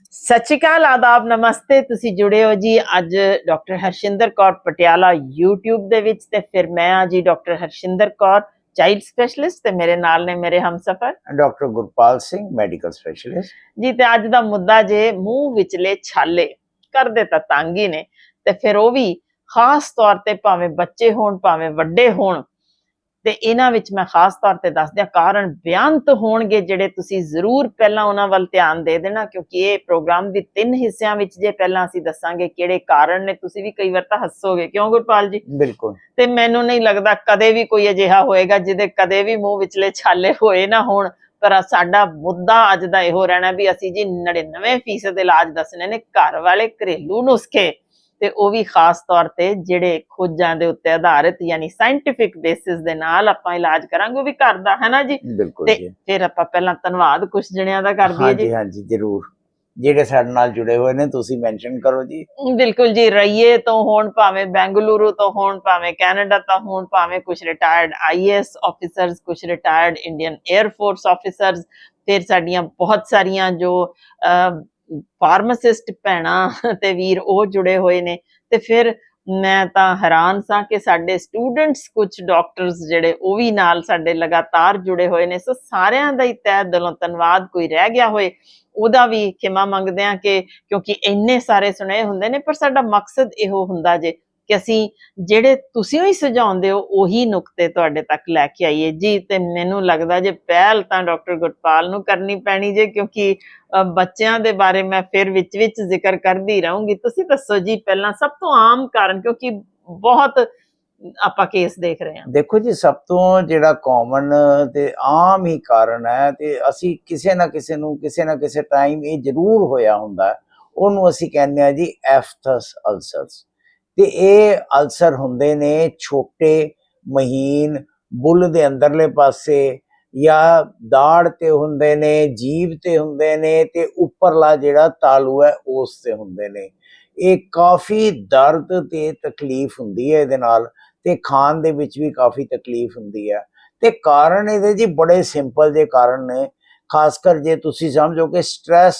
ਸਤਿ ਸ਼੍ਰੀ ਅਕਾਲ ਆਦਾਬ ਨਮਸਤੇ। ਤੁਸੀਂ ਜੁੜੇ ਹੋ ਜੀ ਅੱਜ ਡਾਕਟਰ ਹਰਸ਼ਿੰਦਰ ਕੌਰ ਪਟਿਆਲਾ YouTube ਦੇ ਵਿੱਚ ਤੇ ਫਿਰ ਮੈਂ ਆ ਜੀ doctor Harshinder Kaur child specialist ਤੇ ਮੇਰੇ ਨਾਲ ਨੇ ਮੇਰੇ ਹਮਸਫਰ। Doctor Gurpal Singh medical specialist. ਜੀ ਤੇ ਅੱਜ ਦਾ ਮੁੱਦਾ ਜੇ ਮੂੰਹ ਵਿਚਲੇ ਛਾਲੇ ਕਰਦੇ ਤਾਂ ਤੰਗ ਹੀ ਨੇ ਤੇ ਫਿਰ ਉਹ ਵੀ ਖਾਸ ਤੌਰ ਤੇ ਭਾਵੇਂ ਬੱਚੇ ਹੋਣ ਭਾਵੇਂ ਵੱਡੇ ਹੋਣ ਤੇ ਇਹਨਾਂ ਵਿੱਚ ਮੈਂ ਖਾਸ ਤੌਰ ਤੇ ਦੱਸ ਦਿਆਂ ਕਾਰਨ ਬਿਆੰਤ ਹੋਣਗੇ ਜਿਹੜੇ ਤੁਸੀਂ ਜ਼ਰੂਰ ਪਹਿਲਾਂ ਉਹਨਾਂ ਵੱਲ ਧਿਆਨ ਦੇ ਦੇਣਾ ਕਿਉਂਕਿ ਇਹ ਪ੍ਰੋਗਰਾਮ ਵੀ ਤਿੰਨ ਹਿੱਸਿਆਂ ਵਿੱਚ ਜੇ ਪਹਿਲਾਂ ਅਸੀਂ ਦੱਸਾਂਗੇ ਕਿਹੜੇ ਕਾਰਨ ਨੇ ਤੁਸੀਂ ਵੀ ਕਈ ਵਾਰ ਤਾਂ ਹੱਸੋਗੇ ਕਿਉਂ ਗੁਰਪਾਲ ਜੀ? ਬਿਲਕੁਲ। ਤੇ ਮੈਨੂੰ ਨਹੀਂ ਲੱਗਦਾ ਕਦੇ ਵੀ ਕੋਈ ਅਜਿਹਾ ਹੋਏਗਾ ਜਿਹਦੇ ਕਦੇ ਵੀ ਮੂੰਹ ਵਿਚਲੇ ਛਾਲੇ ਹੋਏ ਨਾ ਹੋਣ ਪਰ ਸਾਡਾ ਮੁੱਦਾ ਅੱਜ ਦਾ ਇਹੋ ਰਹਿਣਾ ਵੀ ਅਸੀਂ ਜੀ 99% ਇਲਾਜ ਦੱਸਣੇ ਨੇ ਘਰ ਵਾਲੇ ਘਰੇਲੂ ਨੁਸਖੇ। ਤੇ ਉਹ ਵੀ ਖਾਸ ਤੌਰ ਤੇ ਜਿਹੜੇ ਖੋਜਾਂ ਦੇ ਉੱਤੇ ਆਧਾਰਿਤ ਯਾਨੀ ਸਾਇੰਟਿਫਿਕ ਬੇਸਿਸ ਦੇ ਨਾਲ ਆਪਾਂ ਇਲਾਜ ਕਰਾਂਗੇ ਉਹ ਵੀ ਘਰ ਦਾ ਹੈ ਨਾ ਜੀ? ਤੇ ਫਿਰ ਆਪਾਂ ਪਹਿਲਾਂ ਧੰਨਵਾਦ ਕੁਝ ਜਣਿਆਂ ਦਾ ਕਰ ਦਈਏ ਹਾਂਜੀ ਜੀ। ਹਾਂਜੀ ਜ਼ਰੂਰ। ਜਿਹੜੇ ਸਾਡੇ ਨਾਲ ਜੁੜੇ ਹੋਏ ਨੇ ਤੁਸੀਂ ਮੈਂਸ਼ਨ ਕਰੋ ਜੀ। ਬਿਲਕੁਲ ਜੀ ਰਈਏ ਤੋਂ ਹੋਣ ਭਾਵੇਂ ਬੈਂਗਲੁਰੂ ਤੋਂ ਹੋਣ ਭਾਵੇਂ ਕੈਨੇਡਾ ਤੋਂ ਹੋਣ ਭਾਵੇਂ ਕੁਝ ਰਿਟਾਇਰਡ ਆਈਐਸ ਆਫੀਸਰਸ ਕੁਝ retired Indian air force officers ਫਿਰ ਸਾਡੀਆਂ ਬਹੁਤ ਸਾਰੀਆਂ ਜੋ ਫਾਰਮਾਸਿਸਟ ਭੈਣਾਂ ਤੇ ਵੀਰ ਉਹ ਜੁੜੇ ਹੋਏ ਨੇ ਤੇ ਫਿਰ ਮੈਂ ਤਾਂ ਹੈਰਾਨ ਸਾਂ ਕਿ ਸਾਡੇ ਸਟੂਡੈਂਟਸ ਕੁਝ ਡਾਕਟਰਸ ਜਿਹੜੇ ਉਹ ਵੀ ਨਾਲ ਸਾਡੇ ਲਗਾਤਾਰ ਜੁੜੇ ਹੋਏ ਨੇ। ਸੋ ਸਾਰਿਆਂ ਦਾ ਹੀ ਤਹਿ ਦਿਲੋਂ ਧੰਨਵਾਦ, ਕੋਈ ਰਹਿ ਗਿਆ ਹੋਏ, ਉਹਦਾ ਵੀ ਖਿਮਾ ਮੰਗਦੇ ਆ ਕਿ ਕਿਉਂਕਿ ਇੰਨੇ ਸਾਰੇ ਸੁਣੇ ਹੁੰਦੇ ਨੇ, ਪਰ ਸਾਡਾ ਮਕਸਦ ਇਹੋ ਹੁੰਦਾ ਜੇ ਕਿ ਅਸੀਂ ਜਿਹੜੇ ਤੁਸੀਂ ਹੀ ਸੁਝਾਉਂਦੇ ਹੋ, ਉਹੀ ਨੁਕਤੇ ਤੁਹਾਡੇ ਤੱਕ ਲੈ ਕੇ ਆਈਏ। ਜੀ, ਤੇ ਮੈਨੂੰ ਲੱਗਦਾ ਜੇ ਪਹਿਲ ਤਾਂ ਡਾਕਟਰ ਗੁਰਪਾਲ ਨੂੰ ਕਰਨੀ ਪੈਣੀ ਜੇ, ਕਿਉਂਕਿ ਬੱਚਿਆਂ ਦੇ ਬਾਰੇ ਮੈਂ ਫਿਰ ਵਿੱਚ ਵਿੱਚ ਜ਼ਿਕਰ ਕਰਦੀ ਰਹੂੰਗੀ। ਤੁਸੀਂ ਦੱਸੋ ਜੀ, ਪਹਿਲਾਂ ਸਭ ਤੋਂ ਆਮ ਕਾਰਨ, ਕਿਉਂਕਿ ਬਹੁਤ ਆਪਾਂ ਕੇਸ ਦੇਖ ਰਹੇ ਹਾਂ। ਦੇਖੋ ਜੀ, ਸਭ ਤੋਂ ਜਿਹੜਾ ਕਾਮਨ ਤੇ ਆਮ ਹੀ ਕਾਰਨ ਹੈ ਤੇ ਅਸੀਂ ਕਿਸੇ ਨਾ ਕਿਸੇ ਨੂੰ, ਕਿਸੇ ਨਾ ਕਿਸੇ ਟਾਈਮ ਇਹ ਜ਼ਰੂਰ ਹੋਇਆ ਹੁੰਦਾ। ਉਹਨੂੰ ਅਸੀਂ ਕਹਿੰਦੇ ਆ ਜੀ ਐਫਥਸ ਅਲਸਰਸ ਤੇ ਇਹ ਅਲਸਰ ਹੁੰਦੇ ਨੇ ਛੋਟੇ, ਮਹੀਨ, ਬੁੱਲ ਦੇ ਅੰਦਰਲੇ ਪਾਸੇ ਜਾਂ ਦਾੜ ਤੇ ਹੁੰਦੇ ਨੇ, ਜੀਭ ਤੇ ਹੁੰਦੇ ਨੇ ਤੇ ਉੱਪਰਲਾ ਜਿਹੜਾ ਤਾਲੂ ਹੈ ਉਸ ਤੇ ਹੁੰਦੇ ਨੇ। ਇਹ ਕਾਫੀ ਦਰਦ ਤੇ ਤਕਲੀਫ ਹੁੰਦੀ ਹੈ ਇਹਦੇ ਨਾਲ ਤੇ ਖਾਣ ਦੇ ਵਿੱਚ ਵੀ ਕਾਫੀ ਤਕਲੀਫ ਹੁੰਦੀ ਹੈ। ਤੇ ਕਾਰਨ ਇਹਦੇ ਜੀ ਬੜੇ ਸਿੰਪਲ ਜੇ ਕਾਰਨ ਨੇ, ਖਾਸ ਕਰ ਜੇ ਤੁਸੀਂ ਸਮਝੋ ਕਿ ਸਟ्रेस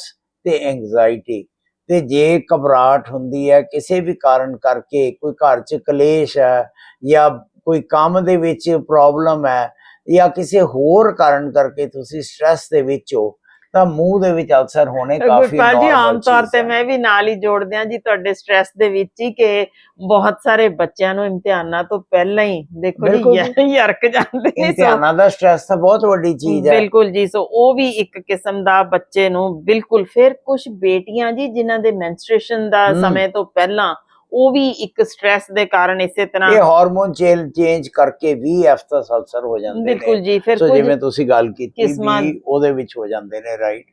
ਤੇ ਐਂਗਜ਼ਾਇਟੀ ਤੇ ਜੇ ਘਬਰਾਹਟ ਹੁੰਦੀ ਹੈ, ਕਿਸੇ ਵੀ ਕਾਰਨ ਕਰਕੇ, ਕੋਈ ਘਰ 'ਚ ਕਲੇਸ਼ ਹੈ ਜਾਂ ਕੋਈ ਕੰਮ ਦੇ ਵਿੱਚ ਪ੍ਰੋਬਲਮ ਹੈ ਜਾਂ ਕਿਸੇ ਹੋਰ ਕਾਰਨ ਕਰਕੇ ਤੁਸੀਂ ਸਟ्रेस ਦੇ ਵਿੱਚ ਹੋ ਤਾਂ ਮੂੰਹ ਦੇ ਵਿੱਚ ਅਲਸਰ ਹੋਣੇ ਕਾਫੀ ਗੁਰਪਾਲ ਜੀ ਆਮ ਤੌਰ ਤੇ ਮੈਂ ਵੀ ਨਾਲ ਹੀ ਜੋੜਦੇ ਆ ਜੀ ਤੁਹਾਡੇ ਸਟ੍ਰੈਸ ਦੇ ਵਿੱਚ ਹੀ ਕਿ ਬਹੁਤ ਸਾਰੇ ਬੱਚਿਆਂ ਨੂੰ ਇਮਤਿਹਾਨਾਂ ਤੋਂ ਪਹਿਲਾਂ ਹੀ ਦੇਖੋ ਜੀ ਯਰਕ ਜਾਂਦੇ ਨੇ ਇਮਤਿਹਾਨਾਂ ਦਾ ਸਟ੍ਰੈਸ ਤਾਂ ਬਹੁਤ ਵੱਡੀ ਚੀਜ਼ ਹੈ। ਬਿਲਕੁਲ ਜੀ ਸੋ ਉਹ ਵੀ ਇੱਕ ਕਿਸਮ ਦਾ ਬੱਚੇ ਨੂੰ ਬਿਲਕੁਲ ਫਿਰ ਕੁਝ ਬੇਟੀਆਂ ਜੀ ਜਿਨ੍ਹਾਂ ਦੇ ਮੈਂਸਟ੍ਰੇਸ਼ਨ ਦਾ ਸਮੇਂ ਤੋਂ ਪਹਿਲਾਂ ਉਹ ਵੀ ਇੱਕ ਸਟ्रेस ਦੇ ਕਾਰਨ ਇਸੇ ਇਹ ਤਰ੍ਹਾਂ ਹਾਰਮੋਨ ਚੇਂਜ ਕਰਕੇ ਵੀ ਐਫਤਸ ਅਲਸਰ ਹੋ ਜਾਂਦੇ ਬਿਲਕੁਲ ਨੇ ਜੀ ਫਿਰ ਸੋ ਕੁਝ ਜਿਵੇਂ ਤੁਸੀਂ ਗੱਲ ਕੀਤੀ ਵੀ ਉਹਦੇ ਵਿੱਚ ਹੋ ਜਾਂਦੇ ਨੇ ਰਾਈਟ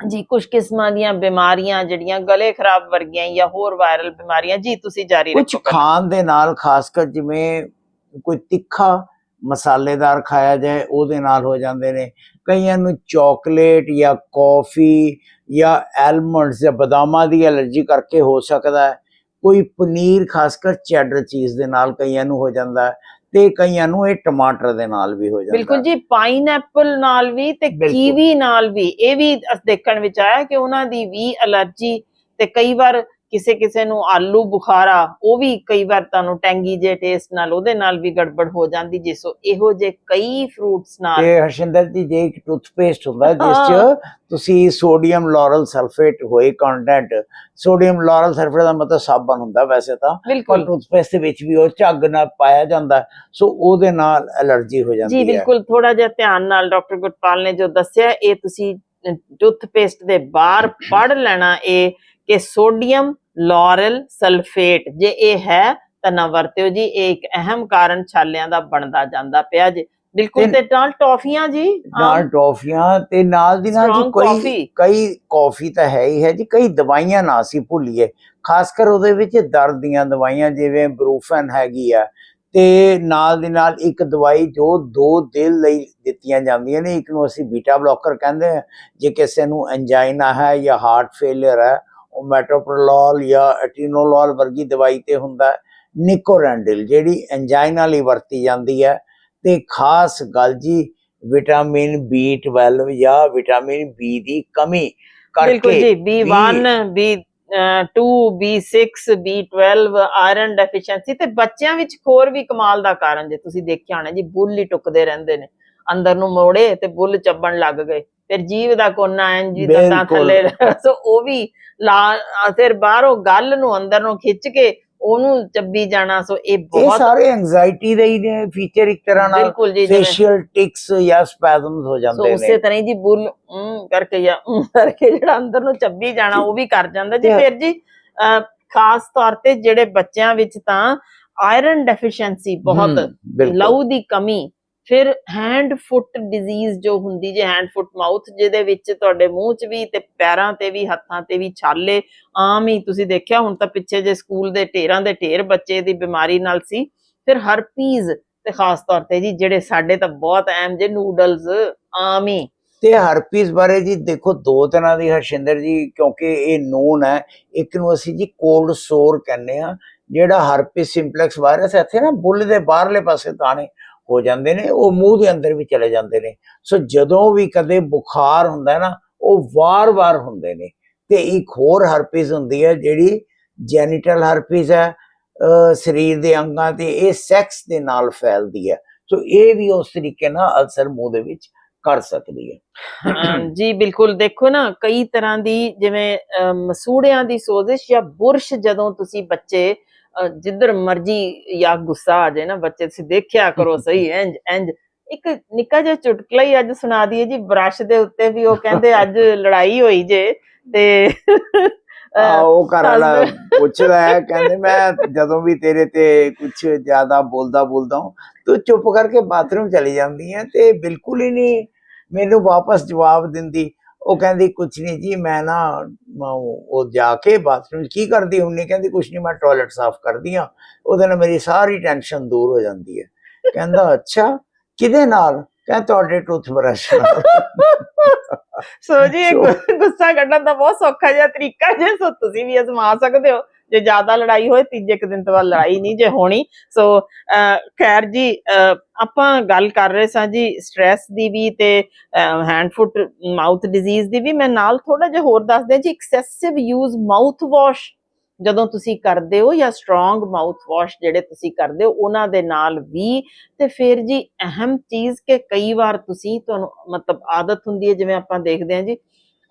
ਜੀ ਕੁਝ ਕਿਸਮਾਂ ਦੀਆਂ ਬਿਮਾਰੀਆਂ ਜਿਹੜੀਆਂ ਗਲੇ ਖਰਾਬ ਵਰਗੀਆਂ ਜਾਂ ਹੋਰ ਵਾਇਰਲ ਬਿਮਾਰੀਆਂ ਜੀ ਤੁਸੀਂ ਜਾਰੀ ਕੁਝ ਰੱਖੋ ਪਹਿਲਾਂ। ਖਾਣ ਦੇ ਨਾਲ ਖਾਸ ਕਰ ਜਿਵੇਂ ਕੋਈ ਤਿੱਖਾ ਮਸਾਲੇਦਾਰ ਖਾਇਆ ਜਾਏ ਉਹਦੇ ਨਾਲ ਹੋ ਜਾਂਦੇ ਨੇ। ਕਈਆਂ ਨੂੰ ਚਾਕਲੇਟ ਜਾਂ ਕੌਫੀ ਜਾਂ ਐਲਮੰਡਸ ਜਾਂ ਬਦਾਮਾਂ ਦੀ ਐਲਰਜੀ ਕਰਕੇ ਹੋ ਸਕਦਾ ਹੈ। ਕੋਈ ਪਨੀਰ ਖਾਸ ਕਰ ਚੈਡਰ ਚੀਜ਼ ਦੇ ਨਾਲ ਕਈਆਂ ਨੂੰ ਹੋ ਜਾਂਦਾ ਤੇ ਕਈਆਂ ਨੂੰ ਇਹ ਟਮਾਟਰ ਦੇ ਨਾਲ ਵੀ ਹੋ ਜਾਂਦਾ ਬਿਲਕੁਲ। ਜੀ ਪਾਈਨਐਪਲ ਨਾਲ ਵੀ ਤੇ। ਕੀਵੀ ਨਾਲ ਵੀ ਇਹ ਵੀ ਦੇਖਣ ਵਿੱਚ ਆਇਆ ਕਿ ਉਹਨਾਂ ਦੀ ਵੀ ਅਲਰਜੀ ਤੇ ਕਈ ਵਾਰ ਕਿਸੇ ਕਿਸੇ ਨੂੰ ਆਲੂ ਬੁਖਾਰਾ ਉਹ ਵੀ ਕਈ ਵਾਰ ਤੁਹਾਨੂੰ ਟੈਂਗੀ ਜੇ ਟੇਸਟ ਨਾਲ ਉਹਦੇ ਨਾਲ ਵੀ ਗੜਬੜ ਹੋ ਜਾਂਦੀ ਜਿਸੋ ਇਹੋ ਜੇ ਕਈ ਫਰੂਟਸ ਨਾਲ ਤੇ ਹਰਸ਼ਿੰਦਰ ਜੀ ਜੇ ਇੱਕ ਟੂਥਪੇਸਟ ਹੁੰਦਾ ਜਿਸ। ਚ ਤੁਸੀਂ ਸੋਡੀਅਮ ਲੋਰਲ ਸਲਫੇਟ ਹੋਏ ਕੰਟੈਂਟ ਸੋਡੀਅਮ ਲੋਰਲ ਸਲਫੇਟ ਦਾ ਮਤਲਬ ਸਾਬਣ ਹੁੰਦਾ ਵੈਸੇ ਤਾਂ ਪਰ ਟੂਥਪੇਸਟ ਦੇ ਵਿੱਚ ਵੀ ਉਹ ਝੱਗ ਨਾਲ ਪਾਇਆ ਜਾਂਦਾ ਸੋ ਉਹਦੇ ਨਾਲ ਐਲਰਜੀ ਹੋ ਜਾਂਦੀ ਜੀ ਹੈ ਬਿਲਕੁਲ ਥੋੜਾ ਜਿਹਾ ਧਿਆਨ ਨਾਲ ਡਾਕਟਰ ਗੁਰਪਾਲ ਨੇ ਜੋ ਦੱਸਿਆ ਇਹ ਤੁਸੀਂ ਟੂਥਪੇਸਟ ਦੇ ਬਾਹਰ ਪੜ ਲੈਣਾ ਇਹ ਕਿ ਸੋਡੀਅਮ ਲੋਰਲ ਸਲਫੇਟ ਜੇ ਇਹ ਹੈ ਤਾਂ ਨਾ ਵਰਤਿਓ ਜੀ ਇਹ ਇੱਕ ਅਹਿਮ ਕਾਰਨ ਛਾਲਿਆਂ ਦਾ ਬਣਦਾ ਜਾਂਦਾ ਪਿਆ ਜੀ। ਬਿਲਕੁਲ ਤੇ- ਨਾਲ ਟੌਫੀਆਂ ਜੀ ਨਾਲ ਟੌਫੀਆਂ ਤੇ ਨਾਲ ਦੀ ਨਾਲ ਜੀ ਕੋਈ। ਕਈ ਕਾਫੀ ਤਾਂ ਹੈ ਹੀ ਹੈ ਜੀ ਕਈ ਦਵਾਈਆਂ ਨਾ ਅਸੀਂ ਭੁੱਲੀਏ। ਖਾਸ ਕਰ ਉਹਦੇ ਵਿੱਚ ਦਰਦ ਦੀਆਂ ਦਵਾਈਆਂ ਜਿਵੇਂ ਬਰੂਫਨ ਹੈਗੀ ਆ ਤੇ ਨਾਲ ਦੀ ਨਾਲ ਇੱਕ ਦਵਾਈ ਜੋ ਦੋ ਦਿਲ ਲਈ ਦਿੱਤੀਆਂ ਜਾਂਦੀਆਂ ਨੇ ਇੱਕ ਨੂੰ ਅਸੀਂ ਬੀਟਾ ਬਲੋਕਰ ਕਹਿੰਦੇ ਆ ਜੇ ਕਿਸੇ ਨੂੰ ਐਂਜਾਈਨਾ ਹੈ ਜਾਂ ਹਾਰਟ ਫੇਲਿਅਰ ਹੈ ਉਹ ਮੈਟੋਪ੍ਰੋਲੋਲ ਜਾਂ ਐਟੀਨੋਲੋਲ ਵਰਗੀ ਦਵਾਈ ਤੇ ਹੁੰਦਾ ਹੈ ਨਿਕੋਰੈਂਡਿਲ ਜਿਹੜੀ ਐਂਜਾਈਨਾ ਲਈ ਵਰਤੀ ਜਾਂਦੀ ਹੈ। ਤੇ ਖਾਸ ਗੱਲ ਜੀ ਵਿਟਾਮਿਨ B12 ਜਾਂ ਵਿਟਾਮਿਨ B ਦੀ ਕਮੀ ਬਿਲਕੁਲ ਕਰਕੇ ਜੀ B1 B2 B6 B12 iron deficiency ਤੇ ਬੱਚਿਆਂ ਵਿੱਚ ਹੋਰ ਵੀ ਕਮਾਲ ਦਾ ਕਾਰਨ ਜੇ ਤੁਸੀਂ ਦੇਖਿਆ ਹੋਣਾ ਜੀ ਬੁੱਲ ਹੀ ਟੁਕਦੇ ਰਹਿੰਦੇ ਨੇ। ਅੰਦਰ ਨੂੰ ਮੋੜੇ ਤੇ ਬੁੱਲ ਚੱਬਣ ਲੱਗ ਗਏ। ਫਿਰ ਜੀਵ ਦਾ ਕੋਨਾ ਐਂ ਜੀ ਦੰਦਾਂ। ਥੱਲੇ ਸੋ ਉਹ ਵੀ ਲਾ ਫਿਰ ਬਾਹਰੋਂ ਗੱਲ ਨੂੰ ਅੰਦਰ ਨੂੰ ਖਿੱਚ ਕੇ ਉਹਨੂੰ ਚੱਬੀ ਜਾਣਾ। ਸੋ ਇਹ ਇਹ ਬਹੁਤ ਸਾਰੇ ਐਂਜ਼ਾਈਟੀ ਦੇ ਹੀ ਨੇ ਫੀਚਰ ਇੱਕ ਤਰ੍ਹਾਂ ਨਾਲ ਬਿਲਕੁਲ ਜੀ ਜਿਵੇਂ ਫੇਸ਼ੀਅਲ ਟਿਕਸ ਜਾਂ ਸਪੈਜ਼ਮਸ ਹੋ ਸੋ ਜਾਂਦੇ ਉਸੇ ਨੇ ਤਰ੍ਹਾਂ ਹੀ ਜੀ ਬੁੱਲ ਕਰਕੇ ਜਾਂ ਕਰਕੇ ਜਿਹੜਾ ਅੰਦਰ ਨੂੰ ਚੱਬੀ ਜਾਣਾ ਉਹ ਵੀ ਕਰ ਜਾਂਦਾ। ਜੀ ਫਿਰ ਜੀ ਖਾਸ ਤੌਰ ਤੇ ਜਿਹੜੇ ਬੱਚਿਆਂ ਵਿੱਚ ਤਾਂ ਆਇਰਨ ਡੈਫੀਸ਼ੀਐਂਸੀ ਬਹੁਤ ਲਹੂ ਦੀ ਕਮੀ ਫਿਰ ਹੈਂਡ ਫੁੱਟ ਡਿਜ਼ੀਜ਼ ਜੋ ਹੁੰਦੀ ਜੇ ਹੈਂਡ ਫੁੱਟ ਮਾਊਥ ਜਿਹਦੇ ਵਿੱਚ ਤੁਹਾਡੇ ਮੂੰਹ 'ਚ ਵੀ ਤੇ ਪੈਰਾਂ ਤੇ ਵੀ, ਹੱਥਾਂ ਤੇ ਵੀ ਛਾਲੇ ਆਮ ਹੀ ਤੁਸੀਂ ਦੇਖਿਆ, ਹੁਣ ਤਾਂ ਪਿੱਛੇ ਜੇ ਸਕੂਲ ਦੇ ਢੇਰਾਂ ਦੇ ਢੇਰ ਬੱਚੇ ਦੀ ਬਿਮਾਰੀ ਨਾਲ ਸੀ, ਫਿਰ ਹਰਪੀਜ਼ ਤੇ ਖਾਸ ਤੌਰ ਤੇ ਜੀ, ਜਿਹੜੇ ਸਾਡੇ ਤਾਂ ਬਹੁਤ ਅਹਿਮ ਜੇ ਨੂਡਲਸ ਆਮ ਹੀ। ਤੇ ਹਰਪੀਸ ਬਾਰੇ ਜੀ ਦੇਖੋ, ਦੋ ਤਰ੍ਹਾਂ ਦੀ ਹਰਸ਼ਿੰਦਰ ਜੀ, ਕਿਉਂਕਿ ਇਹ ਨੋਨ ਹੈ, ਇੱਕ ਨੂੰ ਅਸੀਂ ਜੀ ਕੋਲਡ ਸੋਰ ਕਹਿੰਦੇ ਆ ਜਿਹੜਾ ਹਰਪੀਸ ਸਿੰਪਲੈਕਸ ਵਾਇਰਸ ਇੱਥੇ ਨਾ ਬੁੱਲ ਦੇ ਬਾਹਰਲੇ ਪਾਸੇ ਦਾਣੇ ਹੋ ਜਾਂਦੇ ਨੇ, ਉਹ ਮੂੰਹ ਦੇ ਅੰਦਰ ਵੀ ਚਲੇ ਜਾਂਦੇ ਨੇ। ਸੋ ਜਦੋਂ ਵੀ ਕਦੇ ਬੁਖਾਰ ਹੁੰਦਾ ਨਾ, ਉਹ ਵਾਰ-ਵਾਰ ਹੁੰਦੇ ਨੇ। ਤੇ ਇੱਕ ਹੋਰ ਹਰਪੀਸ ਹੁੰਦੀ ਹੈ, ਜਿਹੜੀ ਜੈਨੀਟਲ ਹਰਪੀਸ ਹੈ ਸਰੀਰ ਦੇ ਅੰਗਾਂ ਤੇ, ਇਹ ਸੈਕਸ ਦੇ ਨਾਲ ਫੈਲਦੀ ਹੈ। ਸੋ ਇਹ ਵੀ ਉਸ ਤਰੀਕੇ ਨਾਲ ਅਲਸਰ ਮੂੰਹ ਦੇ ਵਿੱਚ ਕਰ ਸਕਦੀ ਹੈ। ਜੀ, ਬਿਲਕੁਲ। ਦੇਖੋ ਨਾ, ਕਈ ਤਰ੍ਹਾਂ ਦੀ ਜਿਵੇਂ ਮਸੂੜਿਆਂ ਦੀ ਸੋਜ਼ਿਸ਼ ਜਾਂ ਬੁਰਸ਼ ਜਦੋਂ ਤੁਸੀਂ ਬੱਚੇ ਜਿੱਧਰ ਮਰਜ਼ੀ ਜਾਂ ਗੁੱਸਾ ਆ ਜਾਏ ਨਾ ਬੱਚੇ ਤੁਸੀਂ ਦੇਖਿਆ ਕਰੋ ਸਹੀ ਇੰਜ ਇੰਜ ਇੱਕ ਨਿੱਕਾ ਜਿਹਾ ਚੁਟਕਲਾ ਹੀ ਅੱਜ ਸੁਣਾ ਦਈਏ ਜੀ ਬ੍ਰਸ਼ ਦੇ ਉੱਤੇ ਵੀ ਉਹ ਕਹਿੰਦੇ ਅੱਜ ਲੜਾਈ ਹੋਈ ਜੇ ਤੇ ਆ ਉਹ ਘਰ ਵਾਲਾ ਪੁੱਛਦਾ ਹੈ ਕਹਿੰਦੇ ਮੈਂ ਜਦੋਂ ਵੀ ਤੇਰੇ ਤੇ ਕੁਝ ਜ਼ਿਆਦਾ ਬੋਲਦਾ ਬੋਲਦਾ ਹਾਂ ਤੂੰ ਚੁੱਪ ਕਰਕੇ ਬਾਥਰੂਮ ਚਲੀ ਜਾਂਦੀ ਹੈ ਤੇ ਬਿਲਕੁਲ ਹੀ ਨਹੀਂ ਮੈਨੂੰ ਵਾਪਸ ਜਵਾਬ ਦਿੰਦੀ। ਉਹ ਕਹਿੰਦੀ ਕੁਝ ਨਹੀਂ ਜੀ ਮੈਂ ਨਾ ਉਹ ਜਾ ਕੇ ਬਾਥਰੂਮ ਕੀ ਕਰਦੀ ਹੁੰਨੀ? ਕਹਿੰਦੀ ਕੁਝ ਨਹੀਂ ਮੈਂ ਟਾਇਲਟ ਸਾਫ਼ ਕਰਦੀ ਹਾਂ। ਉਹਦੇ ਨਾਲ ਮੇਰੀ ਸਾਰੀ ਟੈਨਸ਼ਨ ਦੂਰ ਹੋ ਜਾਂਦੀ ਹੈ। ਕਹਿੰਦਾ ਅੱਛਾ ਕਿਹਦੇ ਨਾਲ? ਕਹਿੰਦਾ ਤੁਹਾਡੇ ਟੂਥਬ੍ਰਸ਼ ਨਾਲ। ਸੋ ਜੀ ਗੁੱਸਾ ਕੱਢਣ ਦਾ ਬਹੁਤ ਸੌਖਾ ਜਿਹਾ ਤਰੀਕਾ ਜੇ ਸੋ ਤੁਸੀਂ ਵੀ ਅਜ਼ਮਾ ਸਕਦੇ ਹੋ। ਜੇ ਜ਼ਿਆਦਾ ਲੜਾਈ ਹੋਏ, ਤੀਜੇ ਕੁ ਦਿਨ ਤੋਂ ਬਾਅਦ ਲੜਾਈ ਨਹੀਂ ਜੇ ਹੋਣੀ। ਸੋ ਖੈਰ ਜੀ ਆਪਾਂ ਗੱਲ ਕਰ ਰਹੇ ਸਾਂ ਜੀ ਸਟ੍ਰੈਸ ਦੀ ਵੀ ਤੇ ਹੈਂਡ ਫੁੱਟ ਮਾਊਥ ਡਿਜ਼ੀਜ਼ ਦੀ ਵੀ। ਮੈਂ ਨਾਲ ਥੋੜਾ ਜਿਹਾ ਹੋਰ ਦੱਸ ਦਿਆਂ ਜੀ ਐਕਸੈਸਿਵ ਯੂਜ਼ ਮਾਊਥ ਵਾਸ਼ ਜਦੋਂ ਤੁਸੀਂ ਕਰਦੇ ਹੋ ਜਾਂ ਸਟਰੋਂਗ ਮਾਊਥ ਵਾਸ਼ ਜਿਹੜੇ ਤੁਸੀਂ ਕਰਦੇ ਹੋ, ਉਹਨਾਂ ਦੇ ਨਾਲ ਵੀ। ਤੇ ਫਿਰ ਜੀ, ਅਹਿਮ ਚੀਜ਼ ਕਿ ਕਈ ਵਾਰ ਤੁਸੀਂ ਤੁਹਾਨੂੰ ਮਤਲਬ ਆਦਤ ਹੁੰਦੀ ਹੈ, ਜਿਵੇਂ ਆਪਾਂ ਦੇਖਦੇ ਹਾਂ ਜੀ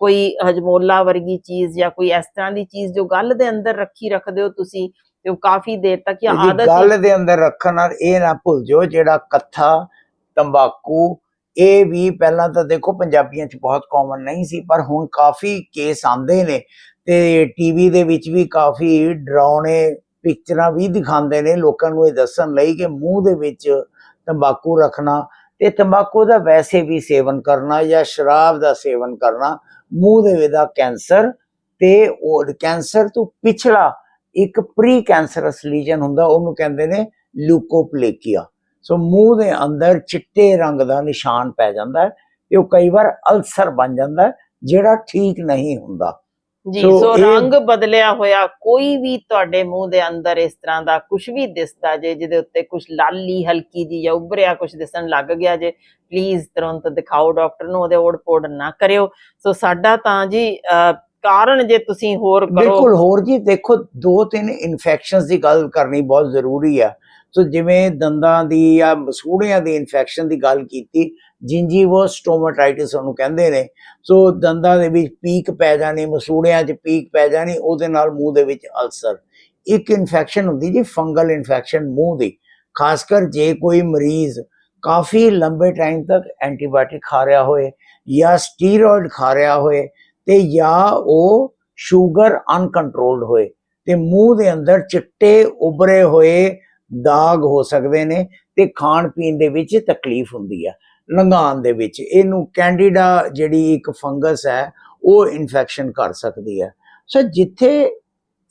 ਕੋਈ ਹਜਮੋਲਾ ਵਰਗੀ ਚੀਜ਼ ਜਾਂ ਕੋਈ ਇਸ ਤਰ੍ਹਾਂ ਦੀ ਚੀਜ਼ ਜੋ ਗੱਲ ਦੇ ਅੰਦਰ ਰੱਖੀ ਰੱਖਦੇ ਹੋ ਤੁਸੀਂ ਤੇ ਉਹ ਕਾਫੀ ਦੇਰ ਤੱਕ ਜਾਂ ਇਹਦੀ ਆਦਤ ਗੱਲ ਦੇ ਅੰਦਰ ਰੱਖਣ ਨਾਲ ਇਹ ਨਾ ਭੁੱਲ ਜਾਓ ਜਿਹੜਾ ਕੱਥਾ ਤੰਬਾਕੂ ਇਹ ਵੀ ਪਹਿਲਾਂ ਤਾਂ ਦੇਖੋ ਪੰਜਾਬੀਆਂ 'ਚ ਬਹੁਤ ਕਾਮਨ ਨਹੀਂ ਸੀ ਪਰ ਹੁਣ ਕਾਫੀ ਕੇਸ ਆਉਂਦੇ ਨੇ ਤੇ ਟੀਵੀ ਦੇ ਵਿੱਚ ਵੀ ਕਾਫੀ ਡਰਾਉਣੇ ਪਿਕਚਰਾਂ ਵੀ ਦਿਖਾਉਂਦੇ ਨੇ ਲੋਕਾਂ ਨੂੰ ਇਹ ਦੱਸਣ ਲਈ ਕਿ ਮੂੰਹ ਦੇ ਵਿੱਚ ਤੰਬਾਕੂ ਰੱਖਣਾ ਤੇ ਤੰਬਾਕੂ ਦਾ ਵੈਸੇ ਵੀ ਸੇਵਨ ਕਰਨਾ ਜਾਂ ਸ਼ਰਾਬ ਦਾ ਸੇਵਨ ਕਰਨਾ ਮੂੰਹ ਦੇ ਦਾ ਕੈਂਸਰ ਤੇ ਉਹ ਕੈਂਸਰ ਤੋਂ ਪਿਛਲਾ ਇੱਕ ਪ੍ਰੀ ਕੈਂਸਰਸ ਲੀਜਨ ਹੁੰਦਾ, ਉਹਨੂੰ ਕਹਿੰਦੇ ਨੇ ਲੂਕੋਪਲੇਕੀਆ ਸੋ ਮੂੰਹ ਦੇ ਅੰਦਰ ਚਿੱਟੇ ਰੰਗ ਦਾ ਨਿਸ਼ਾਨ ਪੈ ਜਾਂਦਾ ਹੈ ਤੇ ਉਹ ਕਈ ਵਾਰ ਅਲਸਰ ਬਣ ਜਾਂਦਾ ਜਿਹੜਾ ਠੀਕ ਨਹੀਂ ਹੁੰਦਾ। ਜੀ ਸੋ ਰੰਗ ਬਦਲਿਆ ਹੋਇਆ ਕੋਈ ਵੀ ਤੁਹਾਡੇ ਮੂੰਹ ਦੇ ਅੰਦਰ ਇਸ ਤਰ੍ਹਾਂ ਦਾ ਕੁਝ ਵੀ ਦਿਸਦਾ ਜੇ ਜਿਹਦੇ ਉੱਤੇ ਕੁਝ ਲਾਲੀ ਹਲਕੀ ਜੀ ਜਾਂ ਉੱਭਰਿਆ ਕੁਝ ਦਿਸਣ ਲੱਗ ਗਿਆ ਜੇ ਪਲੀਜ਼ ਤੁਰੰਤ ਦਿਖਾਓ ਡਾਕਟਰ ਨੂੰ ਉਹਦੇ ਓੜ-ਪੋੜ ਨਾ ਕਰਿਓ। ਸੋ ਸਾਡਾ ਤਾਂ ਜੀ ਕਾਰਨ ਜੇ ਤੁਸੀਂ ਹੋਰ ਕਰੋ ਬਿਲਕੁਲ ਹੋਰ ਜੀ ਦੇਖੋ ਦੋ ਤਿੰਨ ਇਨਫੈਕਸ਼ਨਸ ਦੀ ਗੱਲ ਕਰਨੀ ਬਹੁਤ ਜ਼ਰੂਰੀ ਹੈ ਸੋ ਜਿਵੇਂ ਦੰਦਾਂ ਦੀ ਜਾਂ ਮਸੂੜਿਆਂ ਦੀ ਇਨਫੈਕਸ਼ਨ ਦੀ ਗੱਲ ਕੀਤੀ ਜਿੰਜੀਵੋ ਸਟੋਮਾਟਾਈਟਿਸ ਉਹਨੂੰ ਕਹਿੰਦੇ ਨੇ। ਸੋ ਦੰਦਾਂ ਦੇ ਵਿੱਚ ਪੀਕ ਪੈ ਜਾਣੀ, ਮਸੂੜਿਆਂ 'ਚ ਪੀਕ ਪੈ ਜਾਣੀ, ਉਹਦੇ ਨਾਲ ਮੂੰਹ ਦੇ ਵਿੱਚ ਅਲਸਰ। ਇੱਕ ਇਨਫੈਕਸ਼ਨ ਹੁੰਦੀ ਜੀ ਫੰਗਲ ਇਨਫੈਕਸ਼ਨ ਮੂੰਹ ਦੀ। ਖਾਸ ਕਰ ਜੇ ਕੋਈ ਮਰੀਜ਼ ਕਾਫੀ ਲੰਬੇ ਟਾਈਮ ਤੱਕ ਐਂਟੀਬਾਇਓਟਿਕ ਖਾ ਰਿਹਾ ਹੋਏ ਜਾਂ ਸਟੀਰੋਇਡ ਖਾ ਰਿਹਾ ਹੋਏ ਤੇ ਜਾਂ ਉਹ ਸ਼ੂਗਰ ਅਨਕੰਟਰੋਲਡ ਹੋਏ ਤੇ ਮੂੰਹ ਦੇ ਅੰਦਰ ਚਿੱਟੇ ਉਭਰੇ ਹੋਏ ਦਾਗ ਹੋ ਸਕਦੇ ਨੇ ਤੇ ਖਾਣ ਪੀਣ ਦੇ ਵਿੱਚ ਤਕਲੀਫ ਹੁੰਦੀ ਆ। ਲੰਘਾਉਣ ਦੇ ਵਿੱਚ। ਇਹਨੂੰ ਕੈਂਡੀਡਾ ਜਿਹੜੀ ਇੱਕ ਫੰਗਸ ਹੈ ਉਹ ਇਨਫੈਕਸ਼ਨ ਕਰ ਸਕਦੀ ਹੈ। ਸੋ ਜਿੱਥੇ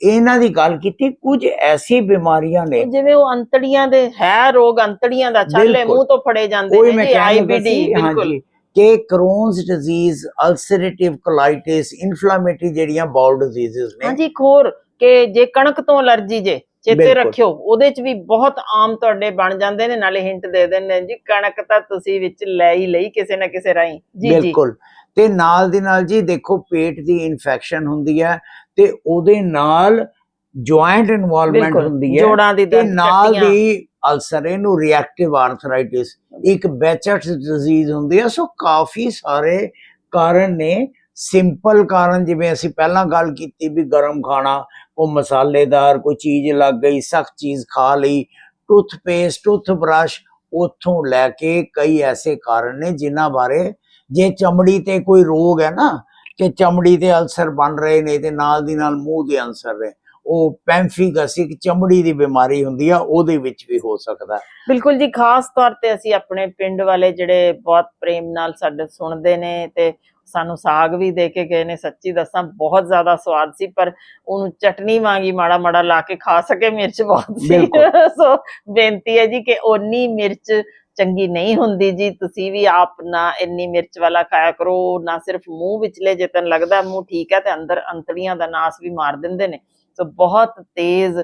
ਇਹਨਾਂ ਦੀ ਗੱਲ ਕੀਤੀ ਕੁਝ ਐਸੀ ਬਿਮਾਰੀਆਂ ਨੇ ਜਿਵੇਂ ਉਹ ਅੰਤੜੀਆਂ ਦੇ ਹੈ ਰੋਗ ਅੰਤੜੀਆਂ ਦਾ ਬਿਲਕੁਲ। ਮੂੰਹ ਤੋਂ ਫੜੇ ਜਾਂਦੇ ਨੇ ਜੀ ਆਈਬੀਡੀ ਬਿਲਕੁਲ। ਕਿ Crohn's disease ulcerative colitis inflammatory ਜਿਹੜੀਆਂ ਬਾਉਲ ਡਿਜ਼ੀਜ਼ਸ ਨੇ ਹਾਂਜੀ ਇੱਕ ਹੋਰ ਕਿ ਜੇ ਕਣਕ ਤੋਂ ਅਲਰਜੀ ਜੇ ਚੇਤੇ। ਰੱਖਿਓ ਉਹਦੇ ਚ ਵੀ ਬਹੁਤ ਆਮ ਤੁਹਾਡੇ ਬਣ ਜਾਂਦੇ ਨੇ ਨਾਲੇ ਹਿੰਟ ਦੇ ਦਿੰਦੇ ਨੇ ਜੀ ਕਣਕ ਤਾਂ ਤੁਸੀਂ ਵਿੱਚ ਲੈ ਹੀ ਲਈ ਕਿਸੇ ਨਾ ਕਿਸੇ ਰਾਹੀਂ। ਜੀ ਜੀ। ਬਿਲਕੁਲ। ਤੇ ਨਾਲ ਦੀ ਨਾਲ ਜੀ ਦੇਖੋ ਪੇਟ ਦੀ ਇਨਫੈਕਸ਼ਨ ਹੁੰਦੀ ਹੈ ਤੇ ਉਹਦੇ ਨਾਲ ਜੁਆਇੰਟ ਇਨਵੋਲਵਮੈਂਟ ਹੁੰਦੀ ਹੈ ਜੋੜਾਂ ਦੀ ਤੇ ਨਾਲ। ਦੀ ਅਲਸਰ ਇਹਨੂੰ ਰਿਐਕਟਿਵ ਆਰਥਰਾਈਟਿਸ ਇੱਕ ਬੈਚਟਸ ਡਿਜ਼ੀਜ਼ ਹੁੰਦੀ ਹੈ। ਸੋ ਕਾਫੀ ਸਾਰੇ ਕਾਰਨ ਨੇ। ਸਿੰਪਲ ਕਾਰਨ ਜਿਵੇਂ ਅਸੀਂ ਪਹਿਲਾਂ ਗੱਲ ਕੀਤੀ ਵੀ ਗਰਮ ਖਾਣਾ ਕੋਈ ਮਸਾਲੇਦਾਰ ਕੋਈ ਚੀਜ਼ ਲੱਗ ਗਈ, ਸਖਤ ਚੀਜ਼ ਖਾ ਲਈ, ਟੂਥਪੇਸਟ, ਟੂਥਬ੍ਰਸ਼ ਉਥੋਂ ਲੈ ਕੇ ਕਈ ਐਸੇ ਕਾਰਨ ਨੇ ਜਿਨ੍ਹਾਂ ਬਾਰੇ ਜੇ ਚਮੜੀ ਤੇ ਕੋਈ ਰੋਗ ਹੈ ਨਾ, ਕਿ ਚਮੜੀ ਤੇ ਅਲਸਰ ਬਣ ਰਹੇ ਨੇ ਤੇ ਨਾਲ ਦੀ ਨਾਲ ਮੂੰਹ ਦੇ ਅਲਸਰ ਨੇ, ਉਹ ਪੈਂਫੀਗਸ ਇੱਕ ਚਮੜੀ ਦੀ ਬਿਮਾਰੀ ਹੁੰਦੀ ਆ, ਉਹਦੇ ਵਿੱਚ ਵੀ ਹੋ ਸਕਦਾ। ਬਿਲਕੁਲ ਜੀ, ਖਾਸ ਤੌਰ ਤੇ ਅਸੀਂ ਆਪਣੇ ਪਿੰਡ ਵਾਲੇ ਜਿਹੜੇ ਬਹੁਤ ਪ੍ਰੇਮ ਨਾਲ ਸਾਡੇ ਸੁਣਦੇ ਨੇ ਤੇ ਸਾਨੂੰ ਸਾਗ ਵੀ ਦੇ ਕੇ ਗਏ ਨੇ ਸੱਚੀ ਦੱਸਾਂ ਬਹੁਤ ਜ਼ਿਆਦਾ ਸਵਾਦ ਸੀ ਪਰ ਉਹਨੂੰ ਚਟਨੀ ਵਾਂਗੀ ਮਾੜਾ ਮਾੜਾ ਲਾ ਕੇ ਖਾ ਸਕੇ ਮਿਰਚ ਬਹੁਤ ਸੀ। ਸੋ ਬੇਨਤੀ ਹੈ ਜੀ ਕਿ ਓਨੀ ਮਿਰਚ ਚੰਗੀ ਨਹੀਂ ਹੁੰਦੀ ਜੀ ਤੁਸੀਂ ਵੀ ਆਪ ਨਾ ਇੰਨੀ ਮਿਰਚ ਵਾਲਾ ਖਾਇਆ ਕਰੋ ਨਾ ਸਿਰਫ ਮੂੰਹ ਵਿਚਲੇ ਜਿਤਨ ਲੱਗਦਾ ਮੂੰਹ ਠੀਕ ਹੈ ਤੇ ਅੰਦਰ ਅੰਤੜੀਆਂ ਦਾ ਨਾਸ ਵੀ ਮਾਰ ਦਿੰਦੇ ਨੇ ਸੋ ਬਹੁਤ ਤੇਜ਼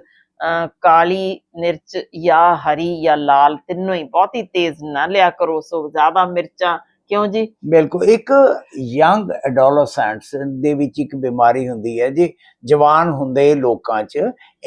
ਕਾਲੀ ਮਿਰਚ ਜਾਂ ਹਰੀ ਜਾਂ ਲਾਲ ਤਿੰਨੋਂ ਹੀ ਬਹੁਤ ਹੀ ਤੇਜ਼ ਨਾ ਲਿਆ ਕਰੋ ਸੋ ਜ਼ਿਆਦਾ ਮਿਰਚਾਂ ਕਿਉਂ ਜੀ ਬਿਲਕੁਲ ਇੱਕ ਯੰਗ ਐਡੋਲਸੈਂਟਸ ਦੇ ਵਿੱਚ ਇੱਕ ਬਿਮਾਰੀ ਹੁੰਦੀ ਹੈ ਜੀ ਜਵਾਨ ਹੁੰਦੇ ਲੋਕਾਂ 'ਚ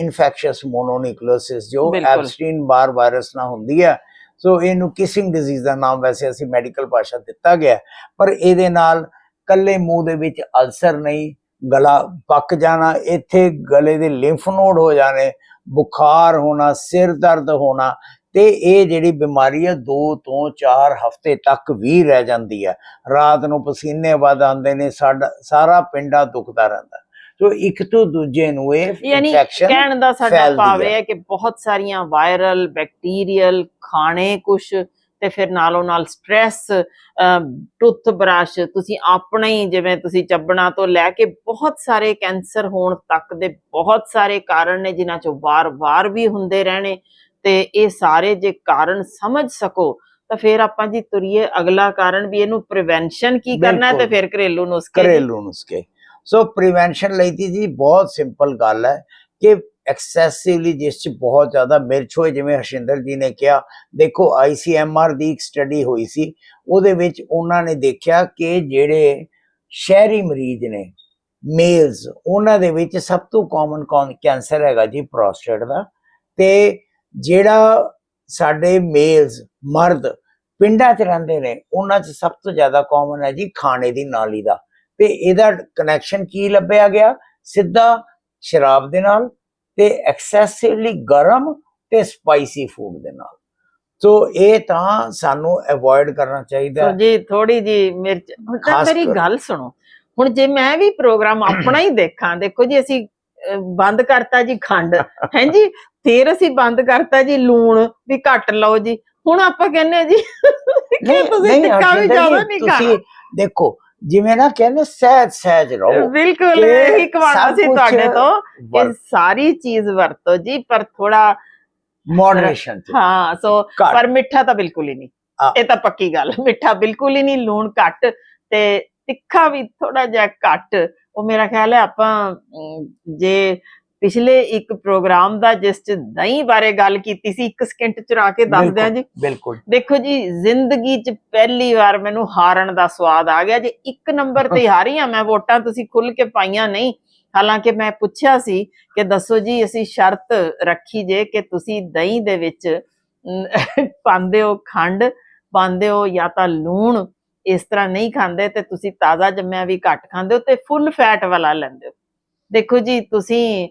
ਇਨਫੈਕਸ਼ੀਅਸ ਮੋਨੋਨਿਊਕਲੀਓਸਿਸ ਜੋ। ਐਬਸਟੀਨ ਬਾਰ ਵਾਇਰਸ ਨਾਲ ਹੁੰਦੀ ਹੈ ਸੋ ਇਹਨੂੰ ਕਿਸਿੰਗ ਡਿਜ਼ੀਜ਼ ਦਾ ਨਾਮ ਵੈਸੇ ਅਸੀਂ ਮੈਡੀਕਲ ਭਾਸ਼ਾ ਦਿੱਤਾ ਗਿਆ। ਪਰ ਇਹਦੇ ਨਾਲ ਕੱਲੇ ਮੂੰਹ ਦੇ ਵਿੱਚ ਅਲਸਰ ਨਹੀਂ ਗਲਾ ਪੱਕ ਜਾਣਾ ਇੱਥੇ ਗਲੇ ਦੇ ਲਿੰਫ ਨੋਡ ਹੋ ਜਾਣੇ ਬੁਖਾਰ ਹੋਣਾ ਸਿਰ ਦਰਦ ਹੋਣਾ ਤੇ ਇਹ ਜਿਹੜੀ ਬਿਮਾਰੀ ਹੈ 2 ਤੋਂ 4 ਹਫ਼ਤੇ ਤੱਕ ਵੀ ਰਹਿ ਜਾਂਦੀ ਹੈ ਰਾਤ ਨੂੰ ਪਸੀਨੇ ਵੱਧ ਆਉਂਦੇ ਨੇ ਸਾਡਾ ਸਾਰਾ ਪਿੰਡਾ ਦੁਖਦਾ ਰਹਿੰਦਾ। ਸੋ ਇੱਕ ਤੋਂ ਦੂਜੇ ਨੂੰ ਇਹ ਇਨਫੈਕਸ਼ਨ ਕਹਿਣ ਦਾ ਸਾਡਾ ਭਾਵ ਹੈ ਕਿ ਬਹੁਤ ਸਾਰੀਆਂ ਵਾਇਰਲ ਬੈਕਟੀਰੀਅਲ ਖਾਣੇ ਕੁਛ ਤੇ ਫਿਰ ਨਾਲੋਂ ਨਾਲ ਸਟ੍ਰੈਸ ਟੁੱਥ ਬ੍ਰਸ਼ ਤੁਸੀਂ ਆਪਣਾ ਹੀ ਜਿਵੇਂ ਤੁਸੀਂ ਚੱਬਣਾ ਤੋਂ ਲੈ ਕੇ ਬਹੁਤ ਸਾਰੇ ਕੈਂਸਰ ਹੋਣ ਤੱਕ ਦੇ ਬਹੁਤ ਸਾਰੇ ਕਾਰਨ ਨੇ ਜਿਨ੍ਹਾਂ ਚੋਂ ਵਾਰ-ਵਾਰ ਵੀ ਹੁੰਦੇ ਰਹਿਣੇ। ਤੇ ਇਹ ਸਾਰੇ ਜੇ ਕਾਰਨ ਸਮਝ ਸਕੋ ਤਾਂ ਫਿਰ ਆਪਾਂ ਜੀ ਤੁਰੀਏ ਅਗਲਾ ਕਾਰਨ ਵੀ ਇਹਨੂੰ ਪ੍ਰੀਵੈਂਸ਼ਨ ਕੀ ਕਰਨਾ ਹੈ ਤੇ। ਫਿਰ ਘਰੇਲੂ ਨੁਸਖੇ। ਘਰੇਲੂ ਨੁਸਖੇ ਸੋ ਪ੍ਰੀਵੈਂਸ਼ਨ ਲਈ ਦੀ ਜੀ ਬਹੁਤ ਸਿੰਪਲ ਗੱਲ ਹੈ ਕਿ ਐਕਸੈਸਿਵਲੀ ਜਿਸ ਚ ਬਹੁਤ ਜ਼ਿਆਦਾ ਮਿਰਚ ਹੋਏ ਜਿਵੇਂ ਹਰਸ਼ਿੰਦਰ ਜੀ ਨੇ ਕਿਹਾ ਦੇਖੋ ਆਈਸੀਐਮਆਰ ਦੀ ਇੱਕ ਸਟੱਡੀ ਹੋਈ ਸੀ ਉਹਦੇ ਵਿੱਚ ਉਹਨਾਂ ਨੇ ਦੇਖਿਆ ਕਿ ਜਿਹੜੇ ਸ਼ਹਿਰੀ ਮਰੀਜ਼ ਨੇ ਮੇਲਸ ਉਹਨਾਂ ਦੇ ਵਿੱਚ ਸਭ ਤੋਂ ਕਾਮਨ ਕੈਂਸਰ ਹੈਗਾ ਜੀ ਪ੍ਰੋਸਟੇਟ ਦਾ ਤੇ ਜਿਹੜਾ ਸਾਡੇ ਮੇਲਸ ਮਰਦ ਪਿੰਡਾਂ 'ਚ ਰਹਿੰਦੇ ਨੇ ਉਹਨਾਂ 'ਚ ਸਭ ਤੋਂ ਜ਼ਿਆਦਾ ਕਾਮਨ ਹੈ ਜੀ ਖਾਣੇ ਦੀ ਨਾਲੀ ਦਾ। ਤੇ ਇਹਦਾ ਕਨੈਕਸ਼ਨ ਕੀ ਲੱਭਿਆ ਗਿਆ? ਸਿੱਧਾ ਸ਼ਰਾਬ ਦੇ ਨਾਲ ਤੇ ਐਕਸੈਸਿਵਲੀ ਗਰਮ ਤੇ ਸਪਾਈਸੀ ਫੂਡ ਦੇ ਨਾਲ। ਸੋ ਇਹ ਤਾਂ ਸਾਨੂੰ ਅਵੋਇਡ ਕਰਨਾ ਚਾਹੀਦਾ। ਜੀ ਥੋੜੀ ਜੀ ਮਿਰਚ ਹੁਣ ਮੇਰੀ ਗੱਲ ਸੁਣੋ। ਹੁਣ ਜੇ ਮੈਂ ਵੀ ਪ੍ਰੋਗਰਾਮ ਆਪਣਾ ਹੀ ਦੇਖਾਂ ਦੇਖੋ ਜੀ ਅਸੀਂ ਬੰਦ ਕਰਤਾ ਜੀ ਖੰਡ। ਹੈ ਜੀ? ਫਿਰ ਅਸੀਂ ਬੰਦ ਕਰਤਾ ਜੀ ਲੂਣ ਵੀ ਘੱਟ ਲਓ ਜੀ। ਹੁਣ ਆਪਾਂ ਕਹਿੰਨੇ ਜੀ ਕਿ ਤੁਸੀਂ ਟਿੱਕਾ ਵੀ ਜ਼ਿਆਦਾ ਨਹੀਂ ਤੁਸੀਂ ਖਾਣਾ ਦੇਖੋ ਜਿਵੇਂ ਨਾ ਕਹਿੰਦੇ ਸਹਿਜ ਸਹਿਜ ਰਹੋ। ਬਿਲਕੁਲ ਇਹੀ ਕਵਾਣਾ ਸੀ ਤੁਹਾਡੇ ਤੋਂ ਕਿ ਵਰ- ਸਾਰੀ ਚੀਜ਼ ਵਰਤੋ ਜੀ ਪਰ ਥੋੜਾ ਚ ਹਾਂ ਸੋ। ਪਰ ਮਿੱਠਾ ਤਾਂ ਬਿਲਕੁਲ ਹੀ ਨਹੀਂ। ਇਹ ਤਾਂ ਪੱਕੀ ਗੱਲ ਮਿੱਠਾ ਬਿਲਕੁਲ ਹੀ ਨਹੀਂ ਲੂਣ ਘੱਟ ਤੇ ਤਿੱਖਾ ਵੀ ਥੋੜਾ ਜਿਹਾ ਘੱਟ। ਉਹ ਮੇਰਾ ਖਿਆਲ ਹੈ ਆਪਾਂ ਜੇ ਪਿਛਲੇ ਇੱਕ ਪ੍ਰੋਗਰਾਮ ਦਾ ਜਿਸ ਚ ਦਹੀਂ ਬਾਰੇ ਗੱਲ ਕੀਤੀ ਸੀ ਇੱਕ ਸਕਿੰਟ ਚੁਰਾ ਕੇ ਦੱਸ ਦਿਆਂ ਜੀ। ਬਿਲਕੁਲ ਦੇਖੋ ਜੀ ਜ਼ਿੰਦਗੀ 'ਚ ਪਹਿਲੀ ਵਾਰ ਮੈਨੂੰ ਹਾਰਨ ਦਾ ਸਵਾਦ ਆ ਗਿਆ। ਜੇ ਇੱਕ ਨੰਬਰ ਤੇ ਹਾਰੀ ਆ ਮੈਂ ਵੋਟਾਂ ਤੁਸੀਂ ਖੁੱਲ ਕੇ ਪਾਈਆਂ ਨਹੀਂ। ਹਾਲਾਂਕਿ ਮੈਂ ਪੁੱਛਿਆ ਸੀ ਕਿ ਦੱਸੋ ਜੀ ਅਸੀਂ ਸ਼ਰਤ ਰੱਖੀ ਜੇ ਕਿ ਤੁਸੀਂ ਦਹੀਂ ਦੇ ਵਿੱਚ ਪਾਉਂਦੇ ਹੋ ਖੰਡ ਪਾਉਂਦੇ ਹੋ ਜਾਂ ਤਾਂ ਲੂਣ ਇਸ ਤਰ੍ਹਾਂ ਨਹੀਂ ਖਾਂਦੇ ਤੇ ਤੁਸੀਂ ਤਾਜ਼ਾ ਜੰਮਿਆ ਵੀ ਘੱਟ ਖਾਂਦੇ ਹੋ ਤੇ ਫੁੱਲ ਫੈਟ ਵਾਲਾ ਲੈਂਦੇ ਹੋ। ਦੇਖੋ ਜੀ ਤੁਸੀਂ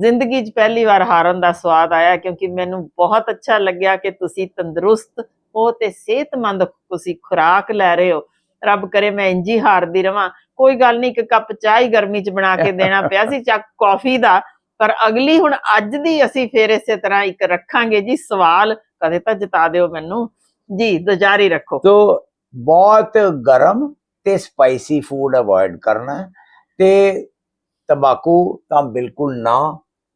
ਜ਼ਿੰਦਗੀ 'ਚ ਪਹਿਲੀ ਵਾਰ ਹਾਰਨ ਦਾ ਸਵਾਦ ਆਇਆ ਕਿਉਂਕਿ ਮੈਨੂੰ ਬਹੁਤ ਅੱਛਾ ਲੱਗਿਆ ਕਿ ਤੁਸੀਂ ਤੰਦਰੁਸਤ ਹੋ ਤੇ ਸਿਹਤਮੰਦ ਤੁਸੀਂ ਖੁਰਾਕ ਲੈ ਰਹੇ ਹੋ। ਰੱਬ ਕਰੇ ਮੈਂ ਇੰਜੀ ਹਾਰਦੀ ਰਵਾਂ। ਕੋਈ ਗੱਲ ਨਹੀਂ, ਇੱਕ ਕੱਪ ਚਾਹ ਹੀ ਗਰਮੀ 'ਚ ਬਣਾ ਕੇ ਦੇਣਾ ਪਿਆ ਸੀ, ਚੱਕ ਕਾਫੀ ਦਾ। ਪਰ ਅਗਲੀ ਹੁਣ ਅੱਜ ਦੀ ਅਸੀਂ ਫੇਰ ਇਸੇ ਤਰ੍ਹਾਂ ਇੱਕ ਰੱਖਾਂਗੇ ਜੀ, ਸਵਾਲ ਕਦੇ ਤਾਂ ਜਿਤਾ ਦਿਓ ਮੈਨੂੰ। ਜੀ ਜਾਰੀ ਰੱਖੋ। ਤੋ ਬਹੁਤ ਗਰਮ ਤੇ ਸਪਾਈਸੀ ਫੂਡ ਅਵੋਇਡ ਕਰਨਾ ਤੇ ਤੰਬਾਕੂ ਤਾਂ ਬਿਲਕੁਲ ਨਾ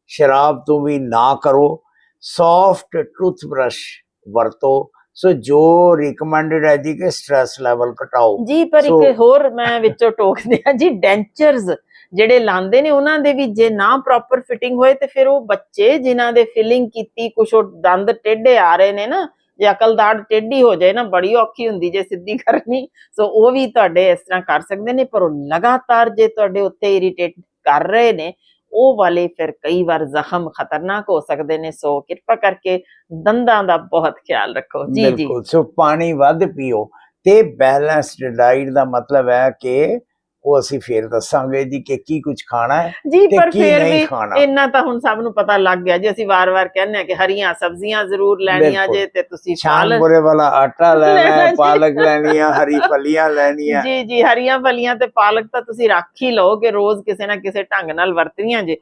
ਸ਼ਰਾਬ ਤੋਂ ਵੀ ਨਾ ਕਰੋ। ਸੌਫਟ ਟੂਥਬ੍ਰਸ਼ ਵਰਤੋ। ਸੋ ਜੋ ਰਿਕਮੈਂਡਡ ਹੈ ਜੀ ਕਿ ਸਟ੍ਰੈਸ ਲੈਵਲ ਘਟਾਓ। ਜੀ ਪਰ ਇੱਕ ਹੋਰ ਮੈਂ ਵਿੱਚੋਂ ਟੋਕਦੇ ਆ ਜੀ ਡੈਂਚਰਸ ਜਿਹੜੇ ਲਾਉਂਦੇ ਨੇ ਉਹਨਾਂ ਦੇ ਵੀ ਜੇ ਨਾ ਪ੍ਰੋਪਰ ਫਿਟਿੰਗ ਹੋਏ ਤੇ ਫਿਰ ਉਹ ਬੱਚੇ ਜਿਨ੍ਹਾਂ ਦੇ ਫਿਲਿੰਗ ਕੀਤੀ ਕੁਛ ਉਹ ਦੰਦ ਟੇਢੇ ਆ ਰਹੇ ਨੇ ਨਾ ਜੇ ਅਕਲਦਾੜ ਟੇਢੀ ਹੋ ਜਾਏ ਨਾ ਬੜੀ ਔਖੀ ਹੁੰਦੀ ਜੇ ਸਿੱਧੀ ਕਰਨੀ। ਸੋ ਉਹ ਵੀ ਤੁਹਾਡੇ ਇਸ ਤਰ੍ਹਾਂ ਕਰ ਸਕਦੇ ਨੇ ਪਰ ਉਹ ਲਗਾਤਾਰ ਜੇ ਤੁਹਾਡੇ ਉੱਤੇ ਇਰੀਟੇਟ ਕਰ ਰਹੇ ਨੇ, ਉਹ ਵਾਲੇ ਫਿਰ ਕਈ ਵਾਰ ਜ਼ਖਮ ਖਤਰਨਾਕ ਹੋ ਸਕਦੇ ਨੇ, ਸੋ ਕਿਰਪਾ ਕਰਕੇ ਦੰਦਾਂ ਦਾ ਬਹੁਤ ਖਿਆਲ ਰੱਖੋ। ਜੀ ਜੀ। ਸੋ ਪਾਣੀ ਵੱਧ ਪੀਓ ਤੇ ਬੈਲੈਂਸਡ ਡਾਈਟ ਦਾ ਮਤਲਬ ਹੈ ਕਿ ਉਹ ਅਸੀਂ ਫੇਰ ਦੱਸਾਂਗੇ ਜੀ ਕਿ ਕੀ ਕੁਝ ਖਾਣਾ ਹੈ ਜੀ ਪਰ ਫਿਰ ਵੀ ਇੰਨਾ ਤਾਂ ਹੁਣ ਸਭ ਨੂੰ ਪਤਾ ਲੱਗ ਗਿਆ ਜੀ ਅਸੀਂ ਵਾਰ-ਵਾਰ ਕਹਿੰਦੇ ਆ ਕਿ ਹਰੀਆਂ ਸਬਜ਼ੀਆਂ ਜ਼ਰੂਰ ਲੈਣੀਆਂ। ਜੇ ਤੇ ਤੁਸੀਂ ਛਾਨ ਫਲ ਬੁਰੇ ਵਾਲਾ ਆਟਾ ਲੈਣਾ। ਪਾਲਕ ਲੈਣੀ ਹੈ ਹਰੀ ਫਲੀਆਂ ਲੈਣੀਆਂ ਜੀ ਜੀ ਹਰੀਆਂ ਫਲੀਆਂ ਤੇ ਪਾਲਕ ਤਾਂ ਤੁਸੀਂ ਰੱਖ ਹੀ ਲਓ ਕਿ ਰੋਜ਼ ਕਿਸੇ ਨਾ ਕਿਸੇ ਢੰਗ ਨਾਲ ਵਰਤਣੀਆਂ ਜੇ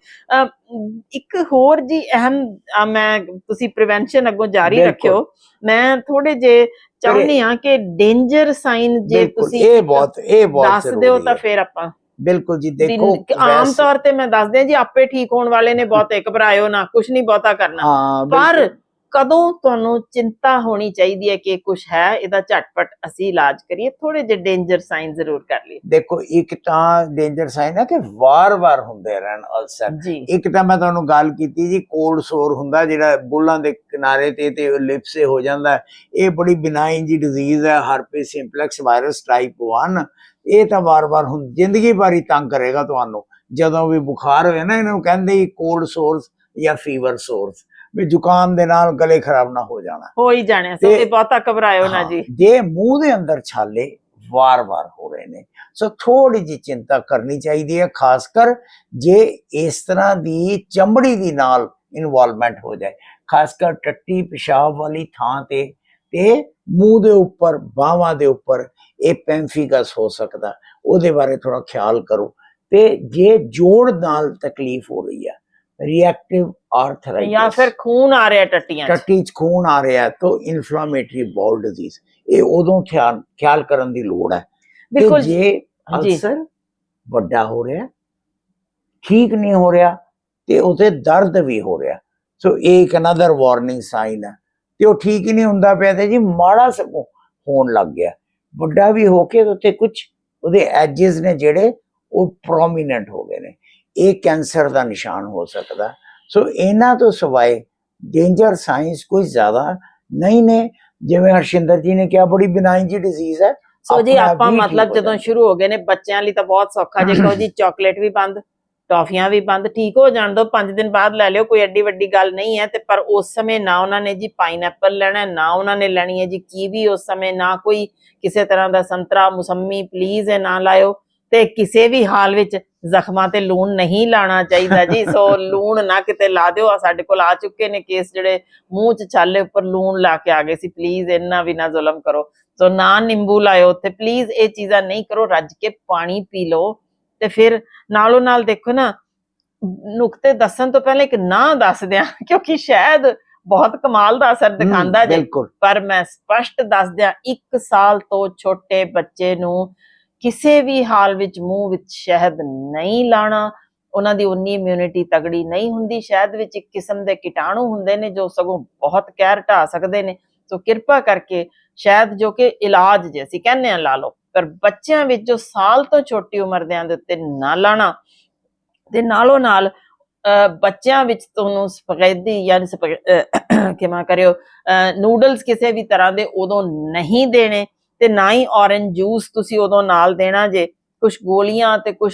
ਇੱਕ ਹੋਰ ਜੀ ਅਹਿਮ ਮੈਂ ਤੁਸੀਂ ਪ੍ਰੀਵੈਂਸ਼ਨ ਅੱਗੋਂ ਜਾਰੀ। ਰੱਖਿਓ ਮੈਂ ਥੋੜੇ ਜੇ ਚਾਹੁੰਦੀ ਆ ਕਿ ਡੇਂਜਰ ਸਾਈਨ ਜੇ ਤੁਸੀਂ ਇਹ ਬਹੁਤ ਇਹ ਬਹੁਤ ਦੱਸ ਦਿਓ ਤਾਂ। ਫਿਰ ਆਪਾਂ ਬਿਲਕੁਲ ਜੀ ਦੇਖੋ ਆਮ ਤੌਰ ਤੇ ਮੈਂ ਦੱਸਦੇ ਜੀ ਆਪੇ ਠੀਕ ਹੋਣ ਵਾਲੇ ਨੇ ਬਹੁਤੇ ਘਬਰਾਇਓ ਨਾ ਕੁਝ ਨਹੀਂ ਬਹੁਤਾ ਕਰਨਾ ਪਰ। ਕਦੋਂ ਤੁਹਾਨੂੰ ਚਿੰਤਾ ਹੋਣੀ ਚਾਹੀਦੀ ਹੈ ਕਿ ਕੁਝ ਹੈ ਇਹਦਾ ਝਟਪਟ ਅਸੀਂ ਇਲਾਜ ਕਰੀਏ ਥੋੜੇ ਜਿਹੇ ਡੇਂਜਰ ਸਾਈਨ ਜ਼ਰੂਰ ਕਰ ਲਈਏ। ਦੇਖੋ ਇੱਕ ਤਾਂ ਡੇਂਜਰ ਸਾਈਨ ਹੈ ਕਿ ਵਾਰ-ਵਾਰ ਹੁੰਦੇ ਰਹਿਣ ਅਲਸਰ ਇੱਕ ਤਾਂ ਮੈਂ ਤੁਹਾਨੂੰ ਗੱਲ ਕੀਤੀ ਜੀ ਕੋਲਡ ਸੋਰ ਹੁੰਦਾ ਜਿਹੜਾ ਬੁੱਲਾਂ ਦੇ ਕਿਨਾਰੇ ਤੇ ਤੇ ਲਿਪਸ ਹੋ ਜਾਂਦਾ। ਇਹ ਬੜੀ ਬਿਨਾਈਨ ਜੀ ਡਿਜ਼ੀਜ਼ ਹੈ ਹਰਪੀ ਸਿੰਪਲੈਕਸ ਵਾਇਰਸ ਟਾਈਪ 1 ਇਹ ਤਾਂ ਵਾਰ-ਵਾਰ ਹੁਣ ਜ਼ਿੰਦਗੀ ਭਰ ਤੰਗ ਕਰੇਗਾ ਤੁਹਾਨੂੰ। ਜਦੋਂ ਵੀ ਬੁਖਾਰ ਹੋਏ ਨਾ ਇਹਨਾਂ ਨੂੰ ਕਹਿੰਦੇ ਹੀ ਕੋਲਡ ਸੋਰਸ ਜਾਂ ਫੀਵਰ ਸੋਰਸ ਵੀ ਜ਼ੁਕਾਮ ਦੇ ਨਾਲ ਗਲੇ ਖਰਾਬ ਨਾ ਹੋ ਜਾਣਾ। ਹੋ ਹੀ ਜਾਣਿਆ ਸੋ ਤੇ- ਬਹੁਤਾ ਘਬਰਾਇਓ ਨਾ ਜੀ। ਜੇ ਮੂੰਹ ਦੇ ਅੰਦਰ ਛਾਲੇ ਵਾਰ-ਵਾਰ ਹੋ ਰਹੇ ਨੇ ਸੋ ਥੋੜੀ ਜਿਹੀ ਚਿੰਤਾ ਕਰਨੀ ਚਾਹੀਦੀ ਹੈ ਖਾਸ ਕਰ ਜੇ ਇਸ ਤਰ੍ਹਾਂ ਦੀ ਚਮੜੀ ਦੀ ਨਾਲ ਇਨਵੋਲਵਮੈਂਟ ਹੋ ਜਾਏ ਖਾਸ ਕਰ ਟੱਟੀ ਪਿਸ਼ਾਬ ਵਾਲੀ ਥਾਂ ਤੇ ਤੇ ਮੂੰਹ ਦੇ ਉੱਪਰ ਬਾਹਾਂ ਦੇ ਉੱਪਰ ਇਹ ਪੈਂਫੀਗਸ ਹੋ ਸਕਦਾ। ਉਹਦੇ ਬਾਰੇ ਥੋੜਾ ਖਿਆਲ ਕਰੋ। ਤੇ ਜੇ ਜੋੜ ਨਾਲ ਤਕਲੀਫ ਹੋ ਰਹੀ ਹੈ ਰਿਐਕਟਿਵ ਆਰਥਰਾਈਟਿਸ ਜਾਂ ਫਿਰ ਖੂਨ ਆ ਰਿਹਾ ਟੱਟੀਆਂ 'ਚ। ਟੱਟੀ 'ਚ ਖੂਨ ਆ ਰਿਹਾ ਹੈ ਤਾਂ ਇਨਫਲੇਮੇਟਰੀ ਡਿਜ਼ੀਜ਼ ਇਹ ਉਦੋਂ ਖਿਆਲ ਖਿਆਲ ਕਰਨ ਦੀ ਲੋੜ ਹੈ। ਬਿਲਕੁਲ ਜੇ। ਜੀ ਅਲਸਰ ਵੱਡਾ ਹੋ ਰਿਹਾ ਠੀਕ ਨਹੀਂ ਹੋ ਰਿਹਾ ਤੇ ਉਤੇ ਦਰਦ ਵੀ ਹੋ ਰਿਹਾ। ਸੋ ਇਹ ਇੱਕ ਅਨਦਰ ਵਾਰਨਿੰਗ ਸਾਈਨ ਹੈ। ਤੇ ਉਹ ਠੀਕ ਹੀ ਨਹੀਂ ਹੁੰਦਾ ਪਿਆ ਤੇ ਜੀ ਮਾੜਾ ਸਗੋਂ ਹੋਣ ਲੱਗ ਗਿਆ। ਵੱਡਾ ਵੀ ਹੋ ਕੇ ਉੱਤੇ ਕੁਝ ਉਹਦੇ ਐਜਸ ਨੇ ਜਿਹੜੇ ਉਹ ਪ੍ਰੋਮੀਨੈਂਟ ਹੋ ਗਏ ਨੇ। ਇਹ ਕੈਂਸਰ ਦਾ ਨਿਸ਼ਾਨ ਹੋ ਸਕਦਾ। ਸੋ ਇਹਨਾਂ ਤੋਂ ਸਿਵਾਏ ਡੇਂਜਰ ਸਾਇੰਸ ਕੋਈ ਜ਼ਿਆਦਾ ਨਹੀਂ ਨੇ। ਜਿਵੇਂ ਹਰਸ਼ਿੰਦਰ ਜੀ ਨੇ ਕਿਹਾ ਬੜੀ ਬਿਨਾਈਨ ਜੀ ਡਿਜ਼ੀਜ਼ ਹੈ। ਸੋ ਜੀ ਆਪ ਮਤਲਬ ਜਦੋਂ। ਸ਼ੁਰੂ ਹੋ ਗਏ ਨੇ ਬੱਚਿਆਂ ਲਈ ਤਾਂ ਬਹੁਤ ਸੌਖਾ। ਜੇ ਕਹੋ ਜੀ ਚਾਕਲੇਟ ਵੀ ਬੰਦ ਟੌਫੀਆਂ ਵੀ ਬੰਦ ਠੀਕ ਹੋ ਜਾਣ ਦੋ 5 ਦਿਨ ਬਾਅਦ ਲੈ ਲਿਓ ਕੋਈ ਐਡੀ ਵੱਡੀ ਗੱਲ ਨਹੀਂ ਹੈ। ਤੇ ਪਰ ਉਸ ਸਮੇਂ ਨਾ ਉਹਨਾਂ ਨੇ ਜੀ ਪਾਈਨਐਪਲ ਲੈਣਾ ਨਾ ਉਹਨਾਂ ਨੇ ਲੈਣੀ ਹੈ ਜੀ ਕੀਵੀ ਉਸ ਸਮੇਂ ਨਾ ਕੋਈ ਕਿਸੇ ਤਰ੍ਹਾਂ ਦਾ ਸੰਤਰਾ ਮੁਸੰਮੀ ਪਲੀਜ਼ ਇਹ ਨਾ ਲਾਇਓ। ਤੇ ਕਿਸੇ ਵੀ ਹਾਲ ਵਿੱਚ ਜ਼ਖਮਾਂ ਤੇ ਲੂਣ ਨਹੀਂ ਲਾਣਾ ਚਾਹੀਦਾ ਜੀ। ਸੋ ਲੂਣ ਨਾ ਕਿਤੇ ਲਾ ਦਿਓ। ਆ ਸਾਡੇ ਕੋਲ ਆ ਚੁੱਕੇ ਨੇ ਕੇਸ ਜਿਹੜੇ ਮੂੰਹ 'ਚ ਛਾਲੇ ਉੱਪਰ ਲੂਣ ਲਾ ਕੇ ਆ ਗਏ ਸੀ। ਪਲੀਜ਼ ਇੰਨਾ ਵੀ ਨਾ ਜ਼ੁਲਮ ਕਰੋ। ਸੋ ਨਾ ਨਿੰਬੂ ਲਾਇਓ ਤੇ ਪਲੀਜ਼ ਇਹ ਚੀਜ਼ਾਂ ਨਹੀਂ ਕਰੋ। ਰੱਜ ਕੇ ਪਾਣੀ ਪੀ ਲਓ। ਤੇ ਫਿਰ ਨਾਲੋਂ ਨਾਲ ਦੇਖੋ ਨਾ ਨੁਕਤੇ ਦੱਸਣ ਤੋਂ ਪਹਿਲਾਂ ਇੱਕ ਨਾਂ ਦੱਸ ਦਿਆਂ ਕਿਉਂਕਿ ਸ਼ਾਇਦ ਬਹੁਤ ਕਮਾਲ ਦਾ ਅਸਰ ਦਿਖਾਉਂਦਾ ਜੇ। ਪਰ ਮੈਂ ਸਪਸ਼ਟ ਦੱਸ ਦਿਆਂ 1 ਸਾਲ ਤੋਂ ਛੋਟੇ ਬੱਚੇ ਨੂੰ ਕਿਸੇ ਵੀ ਹਾਲ ਵਿੱਚ ਮੂੰਹ ਵਿੱਚ ਸ਼ਹਿਦ ਨਹੀਂ ਲਾਣਾ ਉਹਨਾਂ ਦੀ ਉਨੀ ਇਮਿਊਨਿਟੀ ਤਗੜੀ ਨਹੀਂ ਹੁੰਦੀ। ਸ਼ਹਿਦ ਵਿੱਚ ਇੱਕ ਕਿਸਮ ਦੇ ਕੀਟਾਣੂ ਹੁੰਦੇ ਨੇ ਜੋ ਸਗੋਂ ਬਹੁਤ ਕਹਿਰ ਢਾ ਸਕਦੇ ਨੇ। ਸੋ ਕਿਰਪਾ ਕਰਕੇ ਸ਼ਹਿਦ ਜੋ ਕਿ ਇਲਾਜ ਜੇ ਅਸੀਂ ਕਹਿੰਦੇ ਆ ਲਾ ਲਓ। ਪਰ ਬੱਚਿਆਂ ਵਿੱਚ ਜੋ ਸਾਲ ਤੋਂ ਛੋਟੀ ਉਮਰ ਦੇ ਦੇ ਉੱਤੇ ਨਾ ਲਾਣਾ ਤੇ ਨਾਲੋਂ ਨਾਲ ਅਹ, ਬੱਚਿਆਂ ਵਿੱਚ ਤੁਹਾਨੂੰ ਸਪਗੈਦੀ ਯਾਨੀ ਕਿਮਾ ਕਰਿਓ ਨੂਡਲਸ ਕਿਸੇ ਵੀ ਤਰ੍ਹਾਂ ਦੇ ਉਦੋਂ ਨਹੀਂ ਦੇਣੇ। ਤੇ ਨਾ ਹੀ ਔਰੰਜ ਜੂਸ ਤੁਸੀਂ ਉਦੋਂ ਨਾਲ ਦੇਣਾ ਜੇ। ਕੁਝ ਗੋਲੀਆਂ ਤੇ ਕੁਝ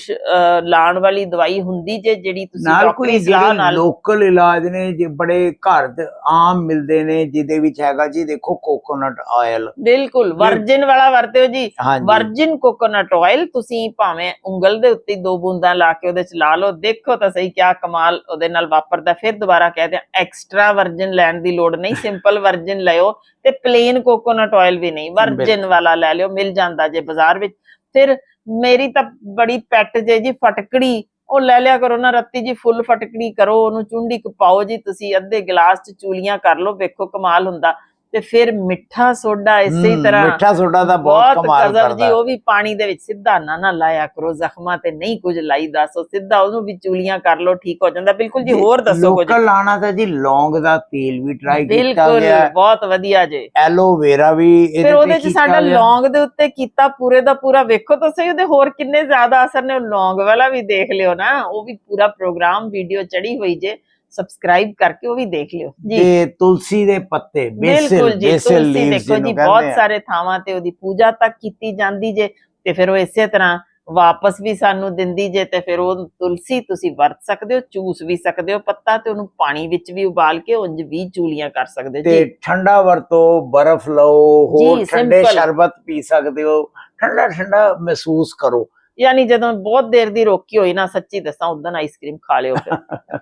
ਲਾਣ ਵਾਲੀ ਦਵਾਈ ਹੁੰਦੀ ਜੇ ਜਿਹੜੀ ਤੁਸੀਂ ਨਾਲ ਕੋਈ ਜਿਹੜੇ ਲੋਕਲ ਇਲਾਜ ਨੇ ਜੇ ਬੜੇ ਘਰ ਦੇ ਆਮ ਮਿਲਦੇ ਨੇ ਜਿਹਦੇ ਵਿੱਚ ਹੈਗਾ ਜੀ ਦੇਖੋ ਕੋਕੋਨਟ ਆਇਲ ਬਿਲਕੁਲ ਵਰਜਿਨ ਵਾਲਾ ਵਰਤਿਓ ਜੀ। ਵਰਜਿਨ ਕੋਕੋਨਟ ਆਇਲ ਤੁਸੀਂ ਭਾਵੇਂ ਉਂਗਲ ਦੇ ਉੱਤੇ ਦੋ ਬੂੰਦਾਂ ਲਾ ਕੇ ਉਹਦੇ ਚ ਲਾ ਲਓ ਦੇਖੋ ਤਾਂ ਸਹੀ ਕਿਆ ਕਮਾਲ ਉਹਦੇ ਨਾਲ ਵਾਪਰਦਾ। ਫਿਰ ਦੁਬਾਰਾ ਕਹਦੇ ਆ ਐਕਸਟਰਾ ਵਰਜਿਨ ਲੈਣ ਦੀ ਲੋੜ ਨਹੀਂ ਸਿੰਪਲ ਵਰਜਿਨ ਲਿਓ ਤੇ ਪਲੇਨ ਕੋਕੋਨਟ ਆਇਲ ਵੀ ਨਹੀਂ ਵਰਜਿਨ। ਵਾਲਾ ਲੈ ਲਿਓ ਮਿਲ ਜਾਂਦਾ ਜੇ ਬਾਜ਼ਾਰ ਵਿੱਚ। ਫਿਰ ਮੇਰੀ ਤਾਂ ਬੜੀ ਪੈਟ ਜੇ ਜੀ ਫਟਕੜੀ, ਉਹ ਲੈ ਲਿਆ ਕਰੋ ਨਾ ਰੱਤੀ ਜੀ, ਫੁੱਲ ਫਟਕੜੀ ਕਰੋ, ਉਹਨੂੰ ਚੁੰਡੀ ਕ ਪਾਓ ਜੀ, ਤੁਸੀਂ ਅੱਧੇ ਗਲਾਸ ਚ ਚੂਲੀਆਂ ਕਰ ਲਓ, ਵੇਖੋ ਕਮਾਲ ਹੁੰਦਾ। ਤੇ ਫਿਰ ਮਿੱਠਾ ਸੋਡਾ ਇਸੇ ਤਰ੍ਹਾਂ ਮਿੱਠਾ ਸੋਡਾ ਦਾ ਬਹੁਤ ਕਮਾਲ ਕਜ਼ਰ ਜੀ ਕਰਦਾ ਉਹ ਵੀ ਪਾਣੀ ਦੇ ਵਿੱਚ ਸਿੱਧਾ ਨਾ ਨਾ ਲਾਇਆ ਕਰੋ ਜ਼ਖਮਾਂ ਤੇ ਨਹੀਂ ਕੁਝ ਲਾਈਦਾ ਸੋ ਸਿੱਧਾ ਉਹਨੂੰ ਵੀ ਚੂਲੀਆਂ ਕਰ ਲਓ ਠੀਕ ਹੋ ਜਾਂਦਾ। ਬਿਲਕੁਲ ਜੀ ਹੋਰ ਦੱਸੋ ਕੁਝ? ਲੋਕਲ ਲਾਣਾ ਤਾਂ ਜੀ ਲੌਂਗ ਦਾ ਤੇਲ ਵੀ ਟਰਾਈ ਕੀਤਾ ਬਿਲਕੁਲ ਗਿਆ। ਹੈ। ਬਹੁਤ ਵਧੀਆ ਜੇ। ਐਲੋਵੇਰਾ ਵੀ ਇਹਦੇ ਫਿਰ ਉਹਦੇ ਚ ਸਾਡਾ। ਲੌਂਗ ਦੇ ਉੱਤੇ ਕੀਤਾ ਪੂਰੇ ਦਾ ਪੂਰਾ। ਵੇਖੋ ਤਾਂ ਸਹੀ ਉਹਦੇ ਹੋਰ ਕਿੰਨੇ ਜ਼ਿਆਦਾ ਅਸਰ ਨੇ ਲੌਂਗ ਵਾਲਾ ਵੀ ਦੇਖ ਲਿਓ ਨਾ। ਉਹ ਵੀ ਪੂਰਾ ਪ੍ਰੋਗਰਾਮ ਵੀਡੀਓ ਚੜੀ ਹੋਈ ਜੇ। ਸਬਸਕ੍ਰਾਈਬ ਕਰਕੇ ਉਹ ਵੀ ਦੇਖ ਲਿਓ। ਜੀ। ਤੇ ਤੁਲਸੀ ਦੇ ਪੱਤੇ ਬੇਸਿਲ ਬੇਸਿਲ ਲੀਵਸ ਦੇਖੋ ਜੀ ਬਹੁਤ ਸਾਰੇ ਥਾਵਾਂ ਤੇ ਉਹਦੀ ਪੂਜਾ ਤੱਕ ਕੀਤੀ ਜਾਂਦੀ ਜੇ ਤੇ ਫਿਰ ਉਹ ਇਸੇ ਤਰ੍ਹਾਂ ਵਾਪਸ ਵੀ ਸਾਨੂੰ ਦਿੰਦੀ ਜੇ ਤੇ ਫਿਰ ਉਹ ਤੁਲਸੀ ਤੁਸੀਂ ਵਰਤ ਸਕਦੇ ਹੋ ਚੂਸ ਵੀ ਸਕਦੇ ਹੋ ਪੱਤਾ ਤੇ ਉਹਨੂੰ ਪਾਣੀ ਵਿੱਚ ਵੀ ਉਬਾਲ ਕੇ ਉਂਝ ਵੀ ਚੂਲੀਆਂ ਕਰ ਸਕਦੇ ਹੋ। ਤੇ ਠੰਡਾ ਵਰਤੋ ਬਰਫ਼ ਲਓ ਹੋਰ ਠੰਡੇ। ਸ਼ਰਬਤ ਪੀ ਸਕਦੇ ਹੋ ਠੰਡਾ ਠੰਡਾ ਮਹਿਸੂਸ ਕਰੋ। ਯਾਨੀ ਜਦੋਂ ਬਹੁਤ ਦੇਰ ਦੀ ਰੋਕੀ ਹੋਈ ਨਾ ਸੱਚੀ ਦੱਸਾਂ ਉਦੋਂ ਆਈਸਕ੍ਰੀਮ ਖਾ ਲਿਓ ਫਿਰ।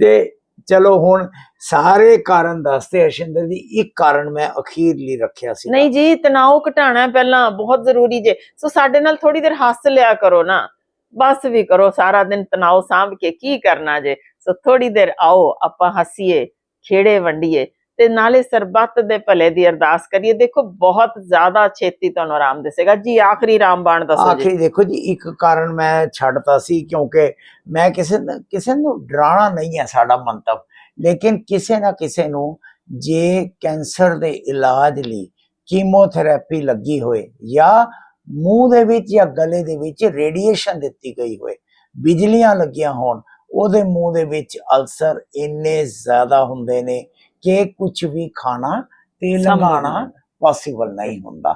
ਤੇ ਚਲੋ ਹੁਣ ਸਾਰੇ ਕਾਰਨ ਦੱਸਦੇ ਅਸ਼ਿੰਦਰ ਜੀ ਇੱਕ ਕਾਰਨ ਮੈਂ ਅਖੀਰਲੀ ਰੱਖਿਆ ਸੀ। ਨਹੀਂ ਜੀ ਤਣਾਅ ਘਟਾਣਾ ਪਹਿਲਾਂ ਬਹੁਤ ਜ਼ਰੂਰੀ ਜੇ। ਸੋ ਸਾਡੇ ਨਾਲ ਥੋੜੀ ਦੇਰ ਹੱਸ ਲਿਆ ਕਰੋ ਨਾ। ਬਸ ਵੀ ਕਰੋ ਸਾਰਾ ਦਿਨ ਤਣਾਅ ਸਾਂਭ ਕੇ ਕੀ ਕਰਨਾ ਜੇ। ਸੋ ਥੋੜੀ ਦੇਰ ਆਓ ਆਪਾਂ ਹੱਸੀਏ ਖੇੜੇ ਵੰਡੀਏ। ਤੇ ਨਾਲੇ ਸਰਬੱਤ ਦੇ ਭਲੇ ਦੀ ਅਰਦਾਸ ਕਰੀਏ। ਦੇਖੋ, ਬਹੁਤ ਜ਼ਿਆਦਾ ਛੇਤੀ ਤੁਹਾਨੂੰ ਆਰਾਮ ਦਿਸੇਗਾ। ਜੀ, ਆਖਰੀ ਰਾਮਬਾਣ ਦੱਸੋ ਜੀ। ਆਖਰੀ ਦੇਖੋ ਜੀ, ਇੱਕ ਕਾਰਨ ਮੈਂ ਛੱਡਤਾ ਸੀ ਕਿਉਂਕਿ ਮੈਂ ਕਿਸੇ ਕਿਸੇ ਨੂੰ ਡਰਾਣਾ ਨਹੀਂ ਹੈ ਸਾਡਾ ਮੰਤਵ। ਲੇਕਿਨ ਕਿਸੇ ਨਾ ਕਿਸੇ ਨੂੰ ਜੇ ਕੈਂਸਰ ਦੇ ਇਲਾਜ ਲਈ ਕੀਮੋਥੈਰੇਪੀ ਲੱਗੀ ਹੋਏ ਜਾਂ ਮੂੰਹ ਦੇ ਵਿੱਚ ਜਾਂ ਗਲੇ ਦੇ ਵਿੱਚ ਰੇਡੀਏਸ਼ਨ ਦਿੱਤੀ ਗਈ ਹੋਏ, ਬਿਜਲੀਆਂ ਲੱਗੀਆਂ ਹੋਣ, ਉਹਦੇ ਮੂੰਹ ਦੇ ਵਿੱਚ ਅਲਸਰ ਇੰਨੇ ਜ਼ਿਆਦਾ ਹੁੰਦੇ ਨੇ ਕਿ ਕੁਝ ਵੀ ਖਾਣਾ ਤੇ ਲੰਘਾਣਾ। ਪੋਸੀਬਲ ਨਹੀਂ ਹੁੰਦਾ।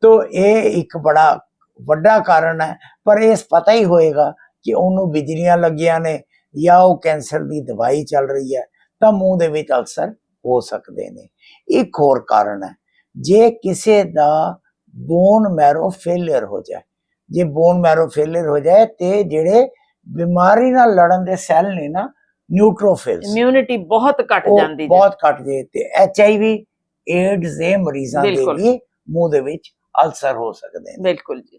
ਤੋ ਇਹ ਇੱਕ ਬੜਾ ਵੱਡਾ ਕਾਰਨ ਹੈ ਪਰ ਇਸ ਪਤਾ ਹੀ ਹੋਏਗਾ ਕਿ ਉਹਨੂੰ ਬਿਜਲੀਆਂ ਲੱਗੀਆਂ ਨੇ ਜਾਂ ਉਹ ਕੈਂਸਰ ਦੀ ਦਵਾਈ ਚੱਲ ਰਹੀ ਹੈ ਤਾਂ ਮੂੰਹ ਦੇ ਵਿੱਚ ਅਲਸਰ ਹੋ ਸਕਦੇ ਨੇ ਇੱਕ ਹੋਰ ਕਾਰਨ ਹੈ ਜੇ ਕਿਸੇ ਦਾ ਬੋਨ ਮੈਰੋ ਫੇਲਿਅਰ ਹੋ ਜਾਏ ਜੇ ਬੋਨ ਮੈਰੋ ਫੇਲਿਅਰ ਹੋ ਜਾਏ ਤੇ ਜਿਹੜੇ ਬਿਮਾਰੀ ਨਾਲ ਲੜਨ ਦੇ ਸੈੱਲ ਨੇ ਨਾ ਨਿਊਟ੍ਰੋਫਿਲਸ ਇਮਿਊਨਿਟੀ ਬਹੁਤ ਘਟ ਜਾਂਦੀ ਬਹੁਤ ਘਟ ਜੇ ਤੇ ਐਚ ਆਈ ਵੀ ਏਡਜ਼ ਦੇ ਮਰੀਜ਼ਾਂ ਦੇ। ਵੀ ਮੂੰਹ ਦੇ ਵਿੱਚ ਅਲਸਰ ਹੋ ਸਕਦੇ ਨੇ। ਬਿਲਕੁਲ ਜੀ।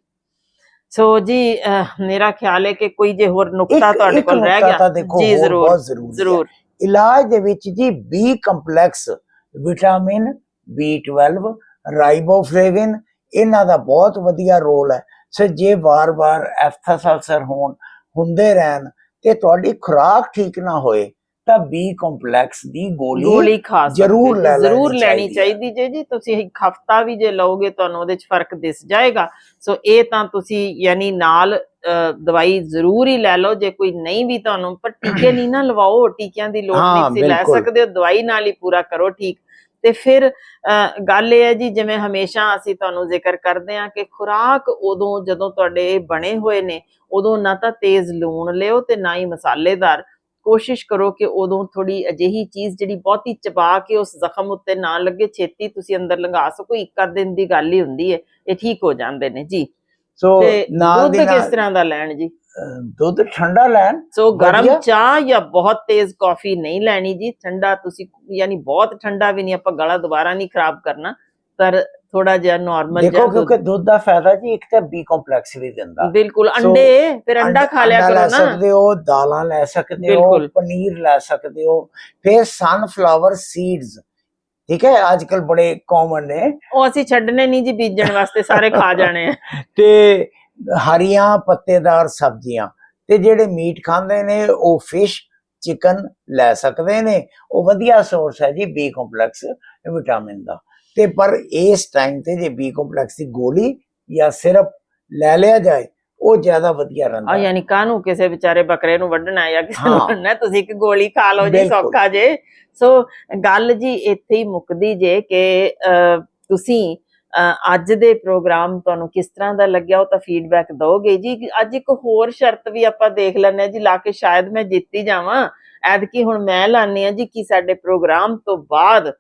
ਸੋ ਜੀ ਮੇਰਾ ਖਿਆਲ ਹੈ ਕਿ ਕੋਈ ਜੇ ਹੋਰ ਨੁਕਤਾ ਤੁਹਾਡੇ ਕੋਲ ਰਹਿ ਗਿਆ ਜੀ ਜ਼ਰੂਰ ਜ਼ਰੂਰੀ ਇਲਾਜ ਦੇ ਵਿੱਚ ਜੀ ਬੀ ਕੰਪਲੈਕਸ ਵਿਟਾਮਿਨ B12 ਰਾਈਬੋਫਲੇਵਿਨ ਇਹਨਾਂ ਦਾ ਬਹੁਤ ਵਧੀਆ ਰੋਲ ਹੈ। ਸੋ ਜੇ ਵਾਰ-ਵਾਰ ਐਫਥਸ ਅਲਸਰ ਹੋਣ ਹੁੰਦੇ ਰਹਿਣ ਤੇ ਤੁਹਾਡੀ ਖੁਰਾਕ ਠੀਕ ਨਾ ਹੋਏ ਤਾਂ ਬੀ ਕੰਪਲੈਕਸ ਦੀ ਗੋਲੀ ਗੋਲੀ ਖਾ ਜ਼ਰੂਰ ਜ਼ਰੂਰ ਲੈਣੀ ਚਾਹੀਦੀ ਜੇ ਜੀ। ਤੁਸੀਂ ਇੱਕ ਹਫਤਾ ਵੀ ਜੇ ਲਓਗੇ ਤੁਹਾਨੂੰ ਉਹਦੇ ਚ ਫ਼ਰਕ ਦਿਸ ਜਾਏਗਾ। ਸੋ ਇਹ ਤਾਂ ਤੁਸੀਂ ਯਾਨੀ ਨਾਲ ਦਵਾਈ ਜ਼ਰੂਰ ਹੀ ਲੈ ਲਓ। ਜੇ ਕੋਈ ਨਹੀਂ ਵੀ ਤੁਹਾਨੂੰ ਪਰ ਟੀਕੇ ਨਹੀਂ ਨਾ ਲਵਾਓ। ਟੀਕਿਆਂ ਦੀ ਲੋੜ ਨਹੀਂ ਤੁਸੀਂ ਲੈ। ਸਕਦੇ ਹੋ। ਦਵਾਈ ਨਾਲ ਹੀ ਪੂਰਾ ਕਰੋ ਠੀਕ। ਤੇ ਫਿਰ ਗੱਲ ਇਹ ਹੈ ਜੀ ਜਿਵੇਂ ਹਮੇਸ਼ਾ ਅਸੀਂ ਤੁਹਾਨੂੰ ਜ਼ਿਕਰ ਕਰਦੇ ਹਾਂ ਕਿ ਖੁਰਾਕ ਉਦੋਂ ਜਦੋਂ ਤੁਹਾਡੇ ਬਣੇ ਹੋਏ ਨੇ ਉਦੋਂ ਨਾ ਤਾਂ ਤੇਜ਼ ਲੂਣ ਲਿਓ ਤੇ ਨਾ ਹੀ ਮਸਾਲੇਦਾਰ। ਕੋਸ਼ਿਸ਼ ਕਰੋ ਕਿ ਉਦੋਂ ਥੋੜੀ ਅਜਿਹੀ ਚੀਜ਼ ਜਿਹੜੀ ਬਹੁਤੀ ਚਬਾ ਕੇ ਉਸ ਜ਼ਖਮ ਉੱਤੇ ਨਾ ਲੱਗੇ ਛੇਤੀ ਤੁਸੀਂ ਅੰਦਰ ਲੰਘਾ ਸਕੋ ਇੱਕ ਅੱਧ ਦਿਨ ਦੀ ਗੱਲ ਹੀ ਹੁੰਦੀ ਹੈ ਇਹ ਠੀਕ ਹੋ ਜਾਂਦੇ ਨੇ ਜੀ। ਸੋ ਨਾਲ ਦੀ ਕਿਸ ਨਾਲ ਤਰ੍ਹਾਂ ਦਾ ਲੈਣ ਜੀ? ਦੁੱਧ ਠੰਡਾ ਲੈਣ। ਸੋ ਗਰਮ। ਚਾਹ ਜਾਂ ਬਹੁਤ ਤੇਜ਼ ਕਾਫੀ ਨਹੀਂ ਲੈਣੀ ਜੀ। ਠੰਡਾ ਤੁਸੀਂ ਯਾਨੀ ਬਹੁਤ ਠੰਡਾ ਵੀ ਨਹੀਂ ਆਪਾਂ ਗਲਾ ਦੁਬਾਰਾ ਨਹੀਂ ਖਰਾਬ ਕਰਨਾ। ਪਰ ਥੋੜਾ ਜਿਹਾ ਨਾਰਮਲ ਦੇਖੋ ਜਿਹਾ ਕਿਉਂਕਿ ਦੁੱਧ। ਦਾ ਫਾਇਦਾ ਜੀ ਇੱਕ ਤਾਂ ਬੀ ਕੰਪਲੈਕਸ ਵੀ ਦਿੰਦਾ। ਬਿਲਕੁਲ ਅੰਡੇ ਫਿਰ ਅੰਡਾ ਖਾ ਲਿਆ ਕਰੋ ਲੈ ਨਾ। ਸਕਦੇ ਹੋ ਦਾਲਾਂ ਲੈ ਸਕਦੇ ਹੋ। ਪਨੀਰ ਲੈ ਸਕਦੇ ਹੋ ਫਿਰ ਸਨਫਲਾਵਰ ਸੀਡਸ ਠੀਕ ਹੈ ਅੱਜ ਕੱਲ ਬੜੇ ਕਾਮਨ ਨੇ। ਉਹ ਅਸੀਂ ਛੱਡਨੇ ਨਹੀਂ ਜੀ ਬੀਜਣ ਵਾਸਤੇ ਸਾਰੇ ਖਾ ਜਾਣੇ ਆ। ਤੇ ਹਰੀਆਂ ਪੱਤੇਦਾਰ ਸਬਜ਼ੀਆਂ ਤੇ ਜਿਹੜੇ ਮੀਟ ਖਾਂਦੇ ਨੇ ਉਹ ਫਿਸ਼ ਚਿਕਨ ਲੈ ਸਕਦੇ ਨੇ ਉਹ ਵਧੀਆ ਸੋਰਸ ਹੈ ਜੀ ਬੀ ਕੰਪਲੈਕਸ ਵਿਟਾਮਿਨ ਦਾ ਤੇ ਪਰ ਇਸ ਟਾਈਮ ਤੇ ਜੇ ਬੀ ਕੰਪਲੈਕਸ ਦੀ ਗੋਲੀ ਜਾਂ ਸਿਰਪ ਲੈ ਲਿਆ ਜਾਏ ਉਹ ਜ਼ਿਆਦਾ ਵਧੀਆ ਰਹਿੰਦਾ ਆ। ਯਾਨੀ ਕਾਹਨੂੰ ਕਿਸੇ ਵਿਚਾਰੇ ਬੱਕਰੇ ਨੂੰ ਵੱਢਣਾ ਜਾਂ ਕਿਸੇ ਨੂੰ। ਵੱਢਣਾ ਤੁਸੀਂ ਇੱਕ ਗੋਲੀ ਖਾ ਲਓ ਜੀ। ਸੌਖਾ ਜੇ ਸੋ ਗੱਲ ਜੀ ਇੱਥੇ ਹੀ ਮੁੱਕਦੀ ਜੇ ਕਿ ਤੁਸੀਂ ਅੱਜ ਦੇ ਪ੍ਰੋਗਰਾਮ ਤੁਹਾਨੂੰ ਕਿਸ ਤਰ੍ਹਾਂ ਦਾ ਲੱਗਿਆ ਉਹ ਤਾਂ ਫੀਡਬੈਕ ਦਿਓਗੇ ਜੀ। ਅੱਜ ਇੱਕ ਹੋਰ ਸ਼ਰਤ ਵੀ ਆਪਾਂ ਦੇਖ ਲੈਂਦੇ ਹਾਂ ਜੀ, ਲਾ ਕੇ ਸ਼ਾਇਦ ਮੈਂ ਜਿੱਤ ਜਾਵਾਂ। ਐਤਕੀ ਹੁਣ ਮੈਂ ਲਾਣੀ ਆ ਜੀ ਕਿ ਸਾਡੇ ਪ੍ਰੋਗਰਾਮ ਤੋਂ ਬਾਅਦ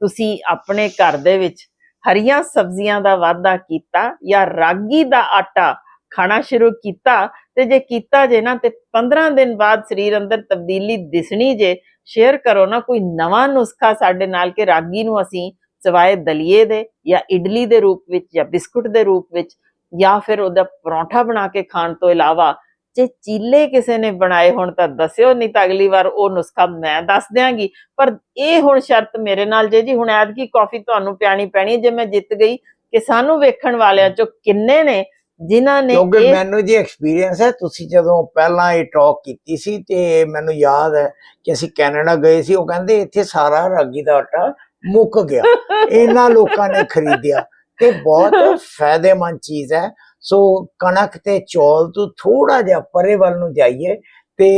ਤੁਸੀਂ ਆਪਣੇ ਘਰ ਦੇ ਵਿੱਚ ਹਰੀਆਂ ਸਬਜ਼ੀਆਂ ਦਾ ਵਾਧਾ ਕੀਤਾ ਜਾਂ ਰਾਗੀ ਦਾ ਆਟਾ ਖਾਣਾ ਸ਼ੁਰੂ ਕੀਤਾ ਤੇ ਜੇ ਕੀਤਾ ਜੇ ਨਾ ਤੇ 15 ਦਿਨ ਬਾਅਦ ਸਰੀਰ ਅੰਦਰ ਤਬਦੀਲੀ ਦਿਸਣੀ ਜੇ ਸ਼ੇਅਰ ਕਰੋ ਨਾ ਕੋਈ ਨਵਾਂ ਨੁਸਖਾ ਸਾਡੇ ਨਾਲ ਕਿ ਰਾਗੀ ਨੂੰ ਅਸੀਂ ਸਵਾਏ ਦਲੀਏ ਦੇ ਜਾਂ ਇਡਲੀ ਦੇ ਰੂਪ ਵਿੱਚ ਜਾਂ ਬਿਸਕੁਟ ਦੇ ਰੂਪ ਵਿੱਚ ਜਾਂ ਫਿਰ ਉਹਦਾ ਪਰੌਂਠਾ ਬਣਾ ਕੇ ਖਾਣ ਤੋਂ ਇਲਾਵਾ ਜੇ ਚੀਲੇ ਕਿਸੇ ਨੇ ਬਣਾਏ ਹੁਣ ਤਾਂ ਦੱਸਿਓ ਨਹੀਂ ਤਾਂ ਅਗਲੀ ਵਾਰ ਉਹ ਨੁਸਖਾ ਮੈਂ ਦੱਸ ਦਿਆਂਗੀ। ਪਰ ਇਹ ਹੁਣ ਸ਼ਰਤ ਮੇਰੇ ਨਾਲ ਜੇ ਜੀ ਹੁਣ ਐਤਕੀ ਕਾਫੀ ਤੁਹਾਨੂੰ ਪਿਆਣੀ ਪੈਣੀ ਜੇ ਮੈਂ ਜਿੱਤ ਗਈ ਕਿ ਸਾਨੂੰ ਵੇਖਣ ਵਾਲਿਆਂ ਚੋਂ ਕਿੰਨੇ ਨੇ ਜਿਨ੍ਹਾਂ ਨੇ ਕਿਉਂਕਿ ਮੈਨੂੰ ਜੀ ਐਕਸਪੀਰੀਅੰਸ ਹੈ ਤੁਸੀਂ ਜਦੋਂ ਪਹਿਲਾਂ ਇਹ ਟਾਕ ਕੀਤੀ ਸੀ ਤੇ ਮੈਨੂੰ ਯਾਦ ਹੈ ਕਿ ਅਸੀਂ ਕੈਨੇਡਾ ਗਏ ਸੀ ਉਹ ਕਹਿੰਦੇ ਇੱਥੇ ਸਾਰਾ ਰਾਗੀ ਦਾ ਆਟਾ ਮੁੱਕ ਗਿਆ। ਇਹਨਾਂ ਲੋਕਾਂ ਨੇ ਖਰੀਦਿਆ। ਤੇ ਬਹੁਤ ਫਾਇਦੇਮੰਦ ਚੀਜ਼ ਹੈ। ਸੋ ਕਣਕ ਤੇ ਚੌਲ ਤੋਂ ਥੋੜਾ ਜਿਹਾ ਪਰੇ ਵੱਲ ਨੂੰ ਜਾਈਏ ਤੇ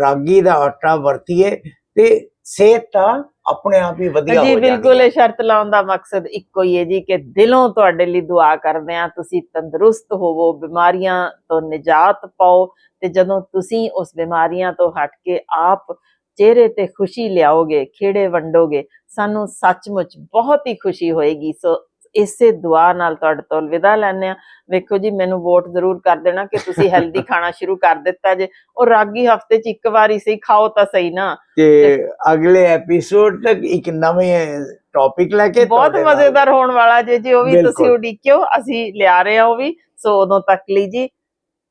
ਰਾਗੀ ਦਾ ਆਟਾ ਵਰਤੀਏ ਤੇ ਸਿਹਤ ਤਾਂ ਆਪਣੇ ਆਪ ਹੀ ਵਧੀਆ ਹੋ ਜੀ ਜਾਣੀ ਬਿਲਕੁਲ ਹੈ। ਇਹ ਸ਼ਰਤ ਲਾਉਣ ਦਾ ਮਕਸਦ ਇੱਕੋ ਹੀ ਹੈ ਜੀ ਕਿ ਦਿਲੋਂ ਤੁਹਾਡੇ ਲਈ ਦੁਆ ਕਰਦੇ ਆ ਤੁਸੀਂ ਤੰਦਰੁਸਤ ਹੋਵੋ ਬਿਮਾਰੀਆਂ ਤੋਂ ਨਿਜਾਤ ਪਾਓ ਤੇ ਜਦੋਂ ਤੁਸੀਂ ਉਸ ਬਿਮਾਰੀਆਂ ਤੋਂ ਹਟ ਕੇ ਆਪ ਚਿਹਰੇ ਤੇ ਖੁਸ਼ੀ ਲਿਆਓਗੇ ਖੇੜੇ ਵੰਡੋਗੇ ਸਾਨੂੰ ਸੱਚਮੁੱਚ ਬਹੁਤ ਹੀ ਖੁਸ਼ੀ ਹੋਏਗੀ। ਸੋ ਇਸੇ ਦੁਆ ਨਾਲ ਤੁਹਾਡੇ ਤੋਂ ਅਲਵਿਦਾ ਲੈਂਦੇ ਆ ਵੇਖੋ ਜੀ ਮੈਨੂੰ ਵੋਟ ਜ਼ਰੂਰ ਕਰ ਦੇਣਾ ਕਿ ਤੁਸੀਂ ਹੈਲਦੀ ਖਾਣਾ ਸ਼ੁਰੂ ਕਰ ਦਿੱਤਾ ਜੇ। ਉਹ ਰਾਗੀ ਹਫ਼ਤੇ 'ਚ ਇੱਕ ਵਾਰੀ ਸਹੀ ਖਾਓ ਤਾਂ ਸਹੀ ਨਾ। ਤੇ ਅਗਲੇ ਐਪੀਸੋਡ ਤੱਕ ਇੱਕ ਨਵੇਂ ਟੌਪਿਕ ਲੈ ਕੇ ਬਹੁਤ ਮਜ਼ੇਦਾਰ ਹੋਣ ਵਾਲਾ ਜੇ ਜੀ ਉਹ ਵੀ ਤੁਸੀਂ। ਉਡੀਕਿਓ ਅਸੀਂ ਲਿਆ ਰਹੇ ਹਾਂ ਉਹ ਵੀ। ਸੋ ਉਦੋਂ ਤੱਕ ਲਈ ਜੀ।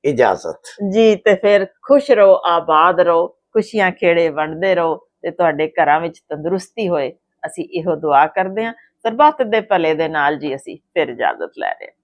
ਇਜਾਜ਼ਤ। ਜੀ ਤੇ ਫਿਰ ਖੁਸ਼ ਰਹੋ ਆਬਾਦ ਰਹੋ ਖੁਸ਼ੀਆਂ ਖੇੜੇ ਵੰਡਦੇ ਰਹੋ ਤੇ ਤੁਹਾਡੇ ਘਰਾਂ ਵਿੱਚ ਤੰਦਰੁਸਤੀ ਹੋਏ। ਅਸੀਂ ਇਹੋ ਦੁਆ ਕਰਦੇ ਹਾਂ। ਸਰਬੱਤ ਦੇ ਭਲੇ ਦੇ ਨਾਲ ਜੀ ਅਸੀਂ ਫਿਰ ਇਜਾਜ਼ਤ ਲੈ ਰਹੇ ਹਾਂ।